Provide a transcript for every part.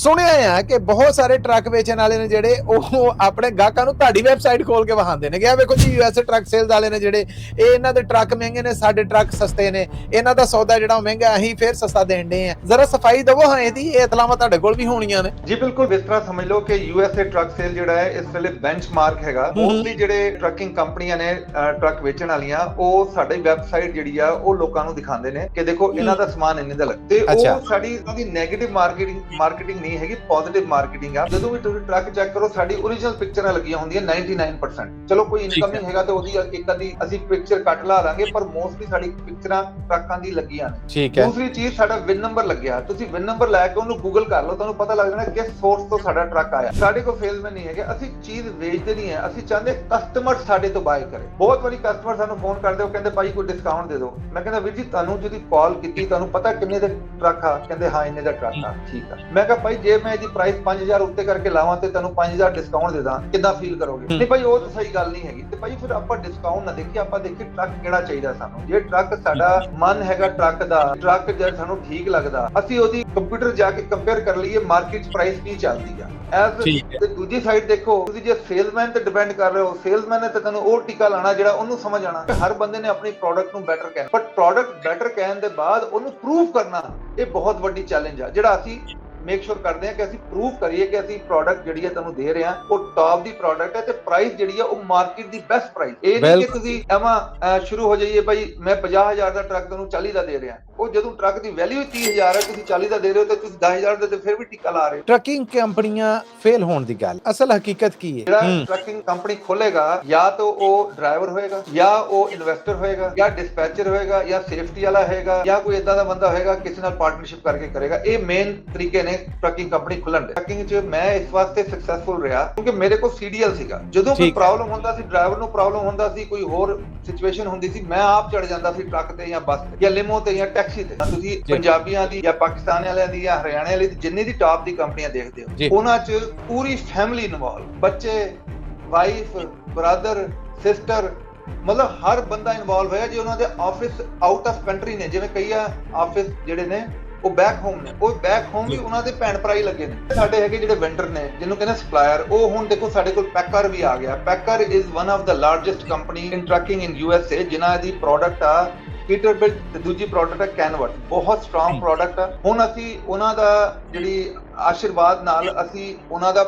ਸੁਣਿਆ ਆ ਕਿ ਬਹੁਤ ਸਾਰੇ ਟਰੱਕ ਵੇਚਣ ਵਾਲੇ ਨੇ ਜਿਹੜੇ ਉਹ ਆਪਣੇ ਗਾਹਕਾਂ ਨੂੰ ਤੁਹਾਡੀ ਵੈਬਸਾਈਟ ਖੋਲ ਕੇ ਵਹਾਉਂਦੇ ਨੇ ਕਿ ਆ ਵੇਖੋ ਜੀ ਯੂਐਸਏ ਟਰੱਕ ਸੇਲਸ ਵਾਲੇ ਨੇ ਜਿਹੜੇ ਇਹ ਇਹਨਾਂ ਦੇ ਟਰੱਕ ਮਹਿੰਗੇ ਨੇ ਸਾਡੇ ਟਰੱਕ ਸਸਤੇ ਨੇ ਇਹਨਾਂ ਦਾ ਸੌਦਾ ਜਿਹੜਾ ਉਹ ਮਹਿੰਗਾ ਅਸੀਂ ਫੇਰ ਸਸਤਾ ਦੇਣ ਦੇ ਆ ਜ਼ਰਾ ਸਫ਼ਾਈ ਦਵੋ ਹਾਂ ਇਹਦੀ ਇਹ ਇਤਲਾਵਾਂ ਤੁਹਾਡੇ ਕੋਲ ਵੀ ਹੋਣੀਆਂ ਨੇ ਜੀ ਬਿਲਕੁਲ ਇਸ ਤਰ੍ਹਾਂ ਸਮਝ ਲਓ ਕਿ ਯੂਐਸਏ ਟਰੱਕ ਸੇਲ ਜਿਹੜਾ ਹੈ ਇਸ ਵੇਲੇ ਬੈਂਚਮਾਰਕ ਹੈਗਾ। ਮੋਸਟਲੀ ਜਿਹੜੇ ਟਰੱਕਿੰਗ ਕੰਪਨੀਆਂ ਨੇ ਟਰੱਕ ਵੇਚਣ ਵਾਲੀਆਂ ਉਹ ਸਾਡੀ ਵੈਬਸਾਈਟ ਜਿਹੜੀ ਆ ਉਹ ਲੋਕਾਂ ਨੂੰ ਦਿਖਾਉਂਦੇ ਨੇ ਕਿ ਦੇਖੋ ਇਹਨਾਂ ਦਾ ਸਮਾਨ ਇੰਨੇ ਦਾ ਲੱਗ ਤੇ। ਉਹ ਸਾਡੀ 네ਗੇਟਿਵ ਮਾਰਕੀਟਿੰਗ ਮਾਰਕੀਟਿੰਗ ਨਹੀਂ ਹੈਗੀ ਪੋਜ਼ਿਟਿਵ ਮਾਰਕੀਟਿੰਗ ਆ। ਜਦੋਂ ਵੀ ਤੁਸੀਂ ਟਰੱਕ ਚੈੱਕ ਕਰੋ ਸਾਡੀ ਓਰੀਜਨਲ ਪਿਕਚਰਾਂ ਲੱਗੀਆਂ ਹੁੰਦੀਆਂ 99% ਚਲੋ ਕੋਈ ਇਨਕਮ ਹੈ। ਨਹੀਂ ਹੈਗਾ ਤੇ ਉਹਦੀ ਇੱਕ ਅੱਧੀ ਅਸੀਂ ਪਿਕਚਰ ਕੱਟ ਲਾ ਲਾਂਗੇ ਪਰ ਮੋਸਟਲੀ ਸਾਡੀ ਪਿਕਚਰਾਂ ਟਰੱਕਾਂ ਦੀ ਲੱਗੀਆਂ ਨੇ। ਠੀਕ ਦੂਸਰੀ ਚੀਜ਼ ਸਾਡਾ ਵਿਨ ਨੰਬਰ ਲੱਗਿਆ। ਤੁਸੀਂ ਵਿਨ ਨੰਬਰ ਲੈ ਕੇ ਉਹਨੂੰ ਗੂਗਲ ਕਰ ਲਓ ਤੁਹਾਨੂੰ ਪਤਾ ਲੱਗ ਜਾਣਾ ਕਿਸ ਸੋਰਸ ਤੋਂ ਸਾਡਾ ਟਰੱਕ ਆਇਆ। ਸਾਡੇ ਕੋਲ ਸੇਲਸਮੈਨ ਨਹੀਂ ਹੈਗੇ ਅਸੀਂ ਚੀਜ਼ ਵੇਚਦੇ ਨਹੀਂ ਹੈ। ਅਸੀਂ ਚਾਹੁੰਦੇ ਕਸਟਮਰ ਸਾਡੇ ਤੋਂ ਬਾਏ ਕਰੇ। ਬਹੁਤ ਵਾਰੀ ਕਸਟਮਰ ਸਾਨੂੰ ਫੋਨ ਕਰਦੇ ਉਹ ਕਹਿੰਦੇ ਭਾਈ ਕੋਈ ਡਿਸਕਾਊਂਟ ਦੇ ਦਿਓ। ਮੈਂ ਕਹਿੰਦਾ ਵੀਰ ਜੀ ਤੁਹਾਨੂੰ ਜਦੋਂ ਕਾਲ ਕੀਤੀ ਤੁਹਾਨੂੰ ਪਤਾ ਕਿੰਨੇ ਦੇ ਟਰੱਕ ਆ? ਕਹਿੰਦੇ ਹਾਂ ਇੰਨੇ ਦਾ ਟਰੱਕ ਆ। ਠੀਕ ਆ। ਮੈਂ ਕਿਹਾ ਭਾਈ ਜੇ ਮੈਂ ਇਹਦੀ ਪ੍ਰਾਈਸ 5000 ਉੱਤੇ ਕਰਕੇ ਲਾਵਾਂ ਤੇ ਤੁਹਾਨੂੰ 5000 ਡਿਸਕਾਊਂਟ ਦੇ ਦਾਂ ਕਿੱਦਾਂ ਫੀਲ ਕਰੋਗੇ। ਨਹੀਂ ਭਾਈ ਉਹ ਤਾਂ ਸਹੀ ਗੱਲ ਨਹੀਂ ਹੈਗੀ। ਤੇ ਭਾਈ ਫਿਰ ਆਪਾਂ ਡਿਸਕਾਊਂਟ ਨਾ ਦੇਖੀਏ ਆਪਾਂ ਦੇਖੀਏ ਟਰੱਕ ਕਿਹੜਾ ਚਾਹੀਦਾ ਸਾਨੂੰ। ਜੇ ਟਰੱਕ ਸਾਡਾ ਮਨ ਹੈਗਾ ਟਰੱਕ ਦਾ ਟਰੱਕ ਜੇ ਸਾਨੂੰ ਠੀਕ ਲੱਗਦਾ ਅਸੀਂ ਉਹਦੀ ਕੰਪਿਊਟਰ ਜਾ ਕੇ ਕੰਪੇਅਰ ਕਰ ਲਈਏ ਮਾਰਕੀਟ ਪ੍ਰਾਈਸ ਕੀ ਚੱਲਦੀ ਆ। ਹੈ। ਤੇ ਦੂਜੀ ਸਾਈਡ ਦੇਖੋ ਤੁਸੀਂ ਜੇ ਸੇਲਸਮੈਨ ਤੇ ਡਿਪੈਂਡ ਕਰ ਰਹੇ ਹੋ ਸੇਲਸਮੈਨ ਨੇ ਤਾਂ ਤੁਹਾਨੂੰ ਉਹ ਟਿਕਾ ਲਾਣਾ ਜਿਹੜਾ ਉਹਨੂੰ ਸਮਝ ਆਣਾ ਹਰ ਬੰਦੇ ਨੇ ਆਪਣੀ ਪ੍ਰੋਡਕਟ ਨੂੰ ਬੈਟਰ ਕਹਿਣਾ। ਪਰ ਪ੍ਰੋਡਕਟ ਬੈਟਰ ਕਹਿਣ ਦੇ ਬਾਅਦ ਉਹਨੂੰ ਪ੍ਰੂਵ ਕਰਨਾ ਇਹ ਬਹੁਤ ਵੱਡੀ ਚੈਲੰਜ ਆ ਜਿਹੜਾ ਅਸੀਂ ਮੇਕ ਸ਼ੋਰ ਕਰਦੇ ਹਾਂ ਕਿ ਅਸੀਂ ਪ੍ਰੂਵ ਕਰੀਏ ਕਿ ਅਸੀਂ ਪ੍ਰੋਡਕਟ ਜਿਹੜੀ ਹੈ ਤੁਹਾਨੂੰ ਦੇ ਰਹੇ ਹਾਂ ਉਹ ਟਾਪ ਦੀ ਪ੍ਰੋਡਕਟ ਹੈ ਤੇ ਪ੍ਰਾਈਸ ਜਿਹੜੀ ਹੈ ਉਹ ਮਾਰਕੀਟ ਦੀ ਬੈਸਟ ਪ੍ਰਾਈਸ ਇਹ ਨਹੀਂ ਕਿ। ਤੁਸੀਂ ਐਵੇਂ ਸ਼ੁਰੂ ਹੋ ਜਾਈਏ ਭਾਈ ਮੈਂ 50000 ਦਾ ਟਰੱਕ ਤੁਹਾਨੂੰ 40 ਦਾ ਦੇ ਰਿਹਾ। ਉਹ ਜਦੋਂ ਟਰੱਕ ਦੀ ਵੈਲਿਊ 30000 ਹੈ ਤੁਸੀਂ 40 ਦਾ ਦੇ ਰਹੇ ਹੋ ਤੇ ਤੁਸੀਂ 10000 ਦੇ ਤੇ ਫਿਰ ਵੀ ਟਿੱਕਾ ਲਾ ਰਹੇ ਹੋ। ਟਰੱਕਿੰਗ ਕੰਪਨੀਆਂ ਫੇਲ ਹੋਣ ਦੀ ਗੱਲ। ਅਸਲ ਹਕੀਕਤ ਕੀ ਹੈ? ਜਿਹੜਾ ਟਰੱਕਿੰਗ ਕੰਪਨੀ ਖੋਲੇਗਾ ਜਾਂ ਤਾਂ ਉਹ ਡਰਾਈਵਰ ਹੋਏਗਾ ਜਾਂ ਉਹ ਇਨਵੈਸਟਰ ਹੋਏਗਾ ਜਾਂ ਡਿਸਪੈਚਰ ਹੋਏਗਾ ਜਾਂ ਸੇਫਟੀ ਵਾਲਾ ਹੋਏਗਾ ਜਾਂ ਕੋਈ ਇਦਾਂ ਦਾ ਬੰਦਾ ਹੋਏਗਾ ਕਿਸੇ ਨਾਲ ਪਾਰਟਨਰਸ਼ਿਪ ਕਰਕੇ ਕਰੇਗਾ। ਇਹ ਮੇਨ ਤਰੀਕੇ ਨੇ ਟਰੱਕਿੰਗ ਕੰਪਨੀ ਖੁੱਲਣ ਦੇ। ਟਰੱਕਿੰਗ 'ਚ ਮੈਂ ਇਸ ਵਾਸਤੇ ਸਕਸੈਸਫੁਲ ਰਿਹਾ ਕਿਉਂਕਿ ਮੇਰੇ ਕੋਲ ਸੀਡੀਐਲ ਸੀਗਾ। ਜਦੋਂ ਕੋਈ। ਪ੍ਰੋਬਲਮ ਹੁੰਦਾ ਸੀ ਡਰਾਈਵਰ ਨੂੰ ਪ੍ਰੋਬਲਮ ਹੁੰਦਾ ਸੀ ਕੋਈ ਹੋਰ ਸਿਚੁਏਸ਼ਨ ਹੁੰਦੀ ਸੀ ਮੈਂ ਆਪ ਚੜ ਜਾਂਦਾ ਸੀ ਟਰੱਕ ਤੇ ਜਾਂ ਬੱਸ ਤੇ ਜਾਂ ਲਿਮੋ ਤੇ ਜਾਂ ਟੈਕਸੀ ਤੇ। ਤੁਸੀਂ ਪੰਜਾਬੀਆਂ ਦੀ ਜਾਂ ਪਾਕਿਸਤਾਨ ਵਾਲਿਆਂ ਦੀ ਜਾਂ ਹਰਿਆਣੇ ਵਾਲੀ ਦੀ ਜਿੰਨੀ ਦੀ ਟਾਪ ਦੀ ਕੰਪਨੀਆਂ ਦੇਖਦੇ। ਹੋ ਉਹਨਾਂ 'ਚ ਪੂਰੀ ਫੈਮਿਲੀ ਇਨਵੋਲਵ ਬੱਚੇ ਵਾਈਫ ਬ੍ਰਦਰ ਸਿਸਟਰ ਮਤਲਬ ਹਰ ਬੰਦਾ ਇਨਵੋਲਵ ਹੋਇਆ ਜੇ ਉਹਨਾਂ ਦੇ ਆਫਿਸ ਆਊਟ ਆਫ ਕੰਟਰੀ ਨੇ। ਜਿਵੇਂ ਕਈ ਆ ਆਫਿਸ ਜਿਹੜੇ ਨੇ ਉਹ ਬੈਕ ਹੋਮ ਨੇ। ਉਹ ਬੈਕ ਹੋਮ ਵੀ ਉਹਨਾਂ ਦੇ ਭੈਣ ਭਰਾ ਹੀ ਲੱਗੇ ਨੇ। ਸਾਡੇ ਹੈਗੇ ਜਿਹੜੇ ਵੈਂਡਰ ਨੇ, ਜਿਹਨੂੰ ਕਹਿੰਦੇ ਸਪਲਾਇਰ ਉਹ ਹੁਣ ਦੇਖੋ ਸਾਡੇ ਕੋਲ ਪੈਕਰ ਵੀ ਆ ਗਿਆ। Packer is one of the largest company in trucking in U S A ਜਿਨ੍ਹਾਂ ਦੀ ਪ੍ਰੋਡਕਟ ਆ ਪੀਟਰਬਿਲਟ ਤੇ ਦੂਜੀ ਪ੍ਰੋਡਕਟ ਹੈ ਕੈਨਵਰਟ ਬਹੁਤ ਸਟਰੋਂਗ ਪ੍ਰੋਡਕਟ ਆ। ਹੁਣ ਅਸੀਂ ਉਹਨਾਂ ਦਾ ਜਿਹੜੀ ਆਸ਼ੀਰਵਾਦ ਨਾਲ ਅਸੀਂ ਉਹਨਾਂ ਦਾ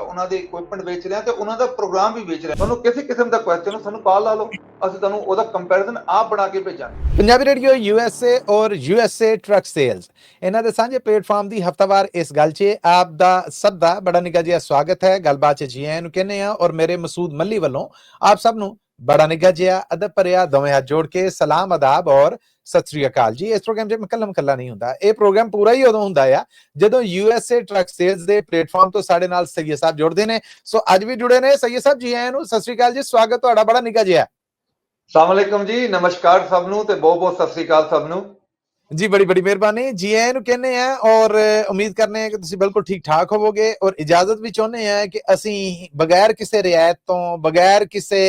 ਉਹਨਾਂ ਦੇ ਇਕਵਿਪਮੈਂਟ ਵੇਚ ਰਹੇ ਹਾਂ ਤੇ ਉਹਨਾਂ ਦਾ ਪ੍ਰੋਗਰਾਮ ਵੀ ਵੇਚ ਰਹੇ ਹਾਂ। ਤੁਹਾਨੂੰ ਕਿਸੇ ਕਿਸਮ ਦਾ ਕੁਐਸਚਨ ਹੋ ਸਾਨੂੰ ਕਾਲ ਲਾ ਲਓ। ਅਸੀਂ ਤੁਹਾਨੂੰ ਉਹਦਾ ਕੰਪੈਰੀਜ਼ਨ ਆਪ ਬਣਾ ਕੇ ਭੇਜਾਂਗੇ। ਪੰਜਾਬੀ ਰੇਡੀਓ ਯੂਐਸਏ ਔਰ ਯੂਐਸਏ ਟਰੱਕ ਸੇਲਸ ਇਹਨਾਂ ਦੇ ਸਾਂਝੇ ਪਲੇਟਫਾਰਮ ਦੀ ਹਫਤਾਵਾਰ ਇਸ ਗੱਲ 'ਚ ਆਪ ਦਾ ਸਭ ਦਾ ਬੜਾ ਨਿੱਘਾ ਜਿਹਾ ਸਵਾਗਤ ਹੈ। ਗੱਲਬਾਤ 'ਚ ਜੀ ਆਇਆਂ ਨੂੰ ਕਹਿੰਦੇ ਆ ਔਰ ਮੇਰੇ ਮਸੂਦ ਮੱਲੀ ਵੱਲੋਂ ਆਪ ਸਭ ਨੂੰ ਬੜਾ ਨਿੱਘਾ ਜਿਹਾ ਅਦਬ ਭਰਿਆ ਦੋਵੇਂ ਹੱਥ ਜੋੜ ਕੇ ਸਲਾਮ ਅਦਾਬ ਔਰ ਸਤਿ ਸ੍ਰੀ ਅਕਾਲ। ਜੀ, ਇਸ ਪ੍ਰੋਗਰਾਮ 'ਚ ਮੈਂ ਕੱਲਾ ਨਹੀਂ ਹੁੰਦਾ। ਇਹ ਪ੍ਰੋਗਰਾਮ ਪੂਰਾ ਹੀ ਉਦੋਂ ਹੁੰਦਾ ਆ ਜਦੋਂ ਯੂਐਸਏ ਟਰੱਕ ਸੇਲਸ ਦੇ ਪਲੇਟਫਾਰਮ ਤੋਂ ਸਾਡੇ ਨਾਲ ਸਈਏ ਸਾਹਿਬ ਜੁੜਦੇ ਨੇ। ਸੋ ਅੱਜ ਵੀ ਜੁੜੇ ਨੇ। ਸੈਯਦ ਸਾਹਿਬ ਜੀ ਆਇਆਂ ਨੂੰ। ਸਤਿ ਸ੍ਰੀ ਅਕਾਲ ਜੀ। ਸਵਾਗਤ ਤੁਹਾਡਾ ਬੜਾ ਨਿੱਘਾ ਜਿਹਾ। ਅਸਲਾਮ ਅਲੈਕਮ ਜੀ। ਨਮਸਕਾਰ ਸਭ ਨੂੰ ਤੇ ਬਹੁਤ ਬਹੁਤ ਸਤਿ ਸ੍ਰੀ ਅਕਾਲ ਸਭ ਨੂੰ। ਜੀ ਬੜੀ ਬੜੀ ਮਿਹਰਬਾਨੀ। ਜੀ ਆਇਆਂ ਨੂੰ ਕਹਿੰਦੇ ਆ ਔਰ ਉਮੀਦ ਕਰਨੇ ਆ ਕਿ ਤੁਸੀਂ ਬਿਲਕੁਲ ਠੀਕ ਠਾਕ ਹੋਵੋਗੇ ਔਰ ਇਜਾਜ਼ਤ ਵੀ ਚਾਹੁੰਦੇ ਆ ਕਿ ਅਸੀਂ ਬਗੈਰ ਕਿਸੇ ਰਿਆਇਤ ਤੋਂ ਬਗੈਰ ਕਿਸੇ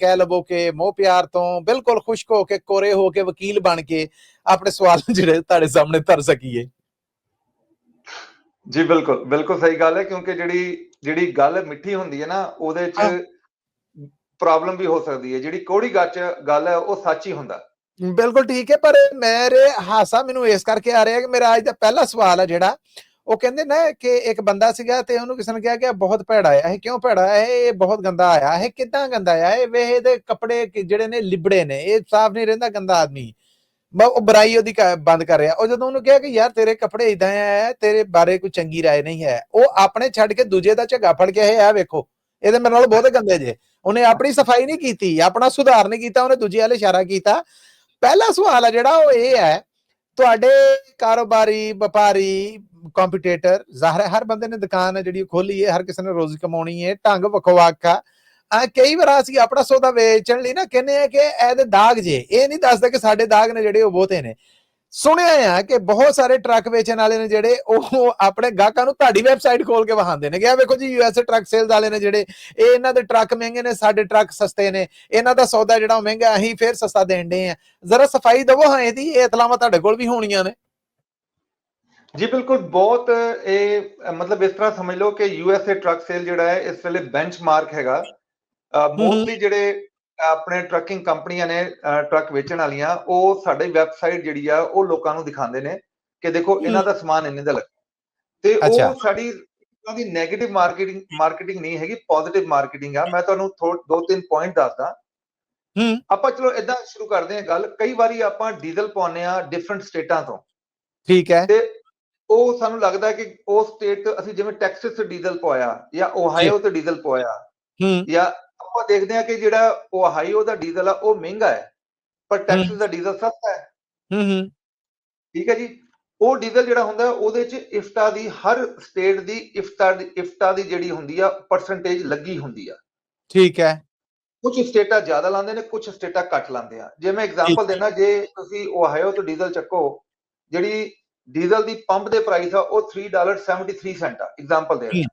ਕਹਿ ਲਵੋ ਕਿ ਮੋਹ ਪਿਆਰ ਤੋਂ ਬਿਲਕੁਲ ਖੁਸ਼ਕ ਹੋ ਕੇ ਕੋਰੇ ਹੋ ਕੇ ਵਕੀਲ ਬਣ ਕੇ ਆਪਣੇ ਸਵਾਲ ਜਿਹੜੇ ਤੁਹਾਡੇ ਸਾਹਮਣੇ ਧਰ ਸਕੀਏ। ਜੀ ਬਿਲਕੁਲ ਬਿਲਕੁਲ ਸਹੀ ਗੱਲ ਹੈ ਕਿਉਂਕਿ ਜਿਹੜੀ ਜਿਹੜੀ ਗੱਲ ਮਿੱਠੀ ਹੁੰਦੀ ਹੈ ਨਾ ਉਹਦੇ। 'ਚ ਪ੍ਰੋਬਲਮ ਵੀ ਹੋ ਸਕਦੀ ਹੈ। ਜਿਹੜੀ ਕੋੜੀ ਗੱਚ ਗੱਲ ਹੈ ਉਹ ਸੱਚ ਹੀ ਹੁੰਦਾ। ਬਿਲਕੁਲ ਠੀਕ ਹੈ, ਪਰ ਮੇਰੇ ਹਾਸਾ ਮੈਨੂੰ ਇਸ ਕਰਕੇ ਆ ਰਿਹਾ ਕਿ ਮੇਰਾ ਅੱਜ ਦਾ ਪਹਿਲਾ ਸਵਾਲ ਹੈ ਜਿਹੜਾ, ਉਹ ਕਹਿੰਦੇ ਨਾ ਕਿ ਇੱਕ ਬੰਦਾ ਸੀਗਾ ਤੇ ਉਹਨੂੰ ਕਿਸੇ ਨੇ ਕਿਹਾ ਕਿ ਬਹੁਤ ਭੈੜਾ ਆ, ਇਹ ਕਿਉਂ ਭੈੜਾ ਹੈ ਇਹ ਬਹੁਤ ਗੰਦਾ ਆਇਆ ਇਹ ਕਿਦਾਂ ਗੰਦਾ ਆ, ਇਹ ਵੇਹ ਇਹਦੇ ਕੱਪੜੇ ਜਿਹੜੇ ਨੇ ਲਿਬੜੇ ਨੇ, ਇਹ ਸਾਫ਼ ਨਹੀਂ ਰਹਿੰਦਾ, ਗੰਦਾ ਆਦਮੀ। ਉਹ ਬੁਰਾਈ ਉਹਦੀ ਕ- ਬੰਦ ਕਰ ਰਿਹਾ। ਉਹ ਜਦੋਂ ਉਹਨੂੰ ਕਿਹਾ ਕਿ ਯਾਰ ਤੇਰੇ ਕੱਪੜੇ ਇਦਾਂ ਆ, ਤੇਰੇ ਬਾਰੇ ਕੋਈ ਚੰਗੀ ਰਾਏ ਨਹੀਂ ਹੈ, ਉਹ ਆਪਣੇ ਛੱਡ ਕੇ ਦੂਜੇ ਦਾ ਝੱਗਾ ਫੜ ਕੇ, ਇਹ ਆ ਵੇਖੋ, ਇਹਦੇ ਮੇਰੇ ਨਾਲ ਬਹੁਤ ਗੰਦੇ ਜੇ। ਉਹਨੇ ਆਪਣੀ ਸਫ਼ਾਈ ਨਹੀਂ ਕੀਤੀ, ਆਪਣਾ ਸੁਧਾਰ ਨਹੀਂ ਕੀਤਾ, ਉਹਨੇ ਦੂਜੇ ਵਾਲੇ ਇਸ਼ਾਰਾ ਕੀਤਾ। ਪਹਿਲਾ ਸਵਾਲ ਹੈ ਜਿਹੜਾ ਉਹ ਇਹ ਹੈ, ਤੁਹਾਡੇ ਕਾਰੋਬਾਰੀ, ਵਪਾਰੀ ਕੰਪੀਟੀਟਰ ਜ਼ਾਹਰ ਹੈ ਹਰ ਬੰਦੇ ਨੇ ਦੁਕਾਨ ਹੈ ਜਿਹੜੀ ਖੋਲੀ ਹੈ, ਹਰ ਕਿਸੇ ਨੇ ਰੋਜ਼ੀ ਕਮਾਉਣੀ ਹੈ, ਢੰਗ ਵੱਖੋ ਵੱਖ ਆ ਕਈ ਵਾਰ ਅਸੀਂ ਆਪਣਾ ਸੌਦਾ ਵੇਚਣ ਲਈ ਨਾ ਕਹਿੰਦੇ ਆ ਕਿ ਇਹਦੇ ਦਾਗ ਜੇ, ਇਹ ਨਹੀਂ ਦੱਸਦਾ ਕਿ ਸਾਡੇ ਦਾਗ ਨੇ ਜਿਹੜੇ ਉਹ ਬਹੁਤੇ ਨੇ। ਸੁਣਿਆ ਆ ਕਿ ਬਹੁਤ ਸਾਰੇ ਟਰੱਕ ਵੇਚਣ ਵਾਲੇ ਨੇ ਜਿਹੜੇ ਉਹ ਆਪਣੇ ਗਾਹਕਾਂ ਨੂੰ ਤੁਹਾਡੀ ਵੈਬਸਾਈਟ ਖੋਲ ਕੇ ਵਹਾਉਂਦੇ ਨੇ ਕਿ ਆ ਵੇਖੋ ਜੀ ਯੂਐਸਏ ਟਰੱਕ ਸੇਲਸ ਵਾਲੇ ਨੇ ਜਿਹੜੇ ਇਹ ਇਹਨਾਂ ਦੇ ਟਰੱਕ ਮਹਿੰਗੇ ਨੇ ਸਾਡੇ ਟਰੱਕ ਸਸਤੇ ਨੇ ਇਹਨਾਂ ਦਾ ਸੌਦਾ ਜਿਹੜਾ ਉਹ ਮਹਿੰਗਾ ਅਸੀਂ ਫੇਰ ਸਸਤਾ ਦੇਣ ਦੇ ਆ। ਜ਼ਰਾ ਸਫ਼ਾਈ ਦਵੋ ਹਾਂ ਇਹਦੀ ਇਹ ਇਤਲਾਵਾਂ ਤੁਹਾਡੇ ਕੋਲ ਵੀ ਹੋਣੀਆਂ ਨੇ। ਜੀ ਬਿਲਕੁਲ ਬਹੁਤ ਇਹ ਮਤਲਬ ਇਸ ਤਰ੍ਹਾਂ ਸਮਝ ਲਓ ਕਿ ਯੂਐਸਏ ਟਰੱਕ ਸੇਲ ਜਿਹੜਾ ਹੈ ਇਸ ਵੇਲੇ ਬੈਂਚਮਾਰਕ ਹੈਗਾ। ਮੋਸਟਲੀ ਜਿਹੜੇ ਆਪਣੇ ਟਰੱਕਿੰਗ ਕੰਪਨੀਆਂ ਨੇ ਟਰੱਕ ਵੇਚਣ ਵਾਲੀਆਂ ਉਹ ਸਾਡੀ ਵੈਬਸਾਈਟ ਜਿਹੜੀ ਆ ਉਹ ਲੋਕਾਂ ਨੂੰ ਦਿਖਾਉਂਦੇ ਨੇ ਕਿ ਦੇਖੋ ਇਹਨਾਂ ਦਾ ਸਮਾਨ ਇੰਨੇ ਦਾ ਲੱਗਾ ਤੇ। ਉਹ ਸਾਡੀ ਉਹਨਾਂ ਦੀ 네ਗੇਟਿਵ ਮਾਰਕੀਟਿੰਗ ਮਾਰਕੀਟਿੰਗ ਨਹੀਂ ਹੈਗੀ ਪੋਜ਼ਿਟਿਵ ਮਾਰਕੀਟਿੰਗ ਆ। ਮੈਂ ਤੁਹਾਨੂੰ ਦੋ ਤਿੰਨ ਪੁਆਇੰਟ ਦੱਸਦਾ। ਹੂੰ। ਆਪਾਂ ਚਲੋ ਇਦਾਂ ਸ਼ੁਰੂ ਕਰਦੇ ਹਾਂ ਗੱਲ। ਕਈ ਵਾਰੀ ਆਪਾਂ ਡੀਜ਼ਲ ਪਾਉਂਦੇ ਆ ਡਿਫਰੈਂਟ ਸਟੇਟਾਂ ਤੋਂ। ਠੀਕ ਹੈ। ਤੇ ਉਹ ਸਾਨੂੰ ਲੱਗਦਾ ਕਿ ਉਹ ਸਟੇਟ ਅਸੀਂ ਜਿਵੇਂ ਟੈਕਸਸ ਤੇ ਡੀਜ਼ਲ ਪਵਾਇਆ ਜਾਂ ਓਹਾਈਓ ਤੇ ਡੀਜ਼ਲ ਪਵਾਇਆ ਹੂੰ। ਜਾਂ ਆਪਾਂ ਦੇਖਦੇ ਹਾਂ ਕਿ ਜਿਹੜਾ ਓਹਾਈਓ ਦਾ ਡੀਜ਼ਲ ਆ ਉਹ ਮਹਿੰਗਾ ਹੈ ਪਰ ਟੈਕਸਸ ਦਾ ਡੀਜ਼ਲ ਸਸਤਾ ਹੈ। ਹੂੰ ਹੂੰ। ਠੀਕ ਹੈ ਜੀ? ਉਹ ਡੀਜ਼ਲ ਜਿਹੜਾ ਹੁੰਦਾ ਉਹਦੇ ਚ ਇਫਟਾ ਦੀ ਹਰ ਸਟੇਟ ਦੀ ਇਫਟਾ ਦੀ ਇਫਟਾ ਦੀ ਜਿਹੜੀ ਹੁੰਦੀ ਆ ਪਰਸੈਂਟੇਜ ਲੱਗੀ ਹੁੰਦੀ ਆ। ਠੀਕ ਹੈ। ਕੁਝ ਸਟੇਟਾਂ ਜ਼ਿਆਦਾ ਲਾਉਂਦੇ ਨੇ ਕੁਝ ਸਟੇਟਾਂ ਘੱਟ ਲਾਉਂਦੇ ਆ। ਜੇ ਮੈਂ ਐਗਜ਼ਾਮਪਲ ਦੇਣਾ ਜੇ ਤੁਸੀਂ ਓਹਾਈਓ ਤੋਂ ਡੀਜ਼ਲ ਚੱਕੋ ਜਿਹੜੀ ਡੀਜ਼ਲ ਦੀ ਪੰਪ ਦੇ ਪ੍ਰਾਈਸ ਆ ਉਹ 3.73 ਸੈਂਟ ਆ। ਐਗਜ਼ਾਮਪਲ ਦੇ ਰਿਹਾ।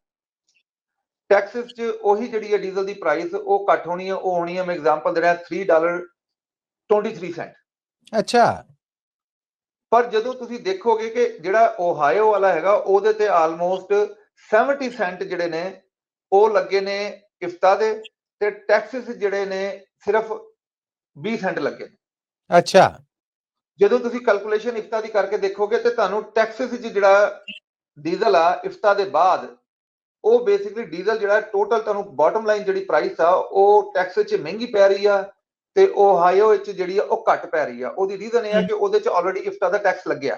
ਟੈਕਸਸ 'ਚ ਉਹੀ ਜਿਹੜੀ ਹੈ ਡੀਜ਼ਲ ਦੀ ਪ੍ਰਾਈਸ ਉਹ ਘੱਟ ਹੋਣੀ ਹੈ ਉਹ ਹੋਣੀ ਹੈ ਮੈਂ ਐਗਜ਼ਾਮਪਲ ਦੇ ਰਿਹਾ 3.23 ਸੈਂਟ ਅੱਛਾ। ਪਰ ਜਦੋਂ ਤੁਸੀਂ ਦੇਖੋਗੇ ਕਿ ਜਿਹੜਾ ਓਹਾਈਓ ਵਾਲਾ ਹੈਗਾ ਉਹਦੇ ਤੇ ਆਲਮੋਸਟ 70 ਸੈਂਟ ਜਿਹੜੇ ਨੇ ਉਹ ਲੱਗੇ ਨੇ ਇਫਤਾ ਦੇ ਤੇ ਟੈਕਸਸ ਜਿਹੜੇ ਨੇ ਸਿਰਫ 20 ਸੈਂਟ ਲੱਗੇ ਨੇ। ਅੱਛਾ। ਜਦੋਂ ਤੁਸੀਂ ਕੈਲਕੂਲੇਸ਼ਨ ਇਫਤਾ ਦੀ ਕਰਕੇ ਦੇਖੋਗੇ ਤੇ ਤੁਹਾਨੂੰ ਟੈਕਸਸ ਜਿਹੜਾ ਡੀਜ਼ਲ ਆ ਇਫਤਾ ਦੇ ਬਾਅਦ ਉਹ ਬੇਸਿਕਲੀ ਡੀਜ਼ਲ ਜਿਹੜਾ ਟੋਟਲ ਤੁਹਾਨੂੰ ਬਾਟਮ ਲਾਈਨ ਜਿਹੜੀ ਪ੍ਰਾਈਸ ਆ ਉਹ ਟੈਕਸਸ 'ਚ ਮਹਿੰਗੀ ਪੈ ਰਹੀ ਆ ਤੇ ਓਹਾਈਓ ਵਿੱਚ ਜਿਹੜੀ ਆ ਉਹ ਘੱਟ ਪੈ ਰਹੀ ਆ। ਉਹਦੀ ਰੀਜ਼ਨ ਇਹ ਆ ਕਿ ਉਹਦੇ 'ਚ ਆਲਰੇਡੀ ਇਫਤਾ ਦਾ ਟੈਕਸ ਲੱਗਿਆ।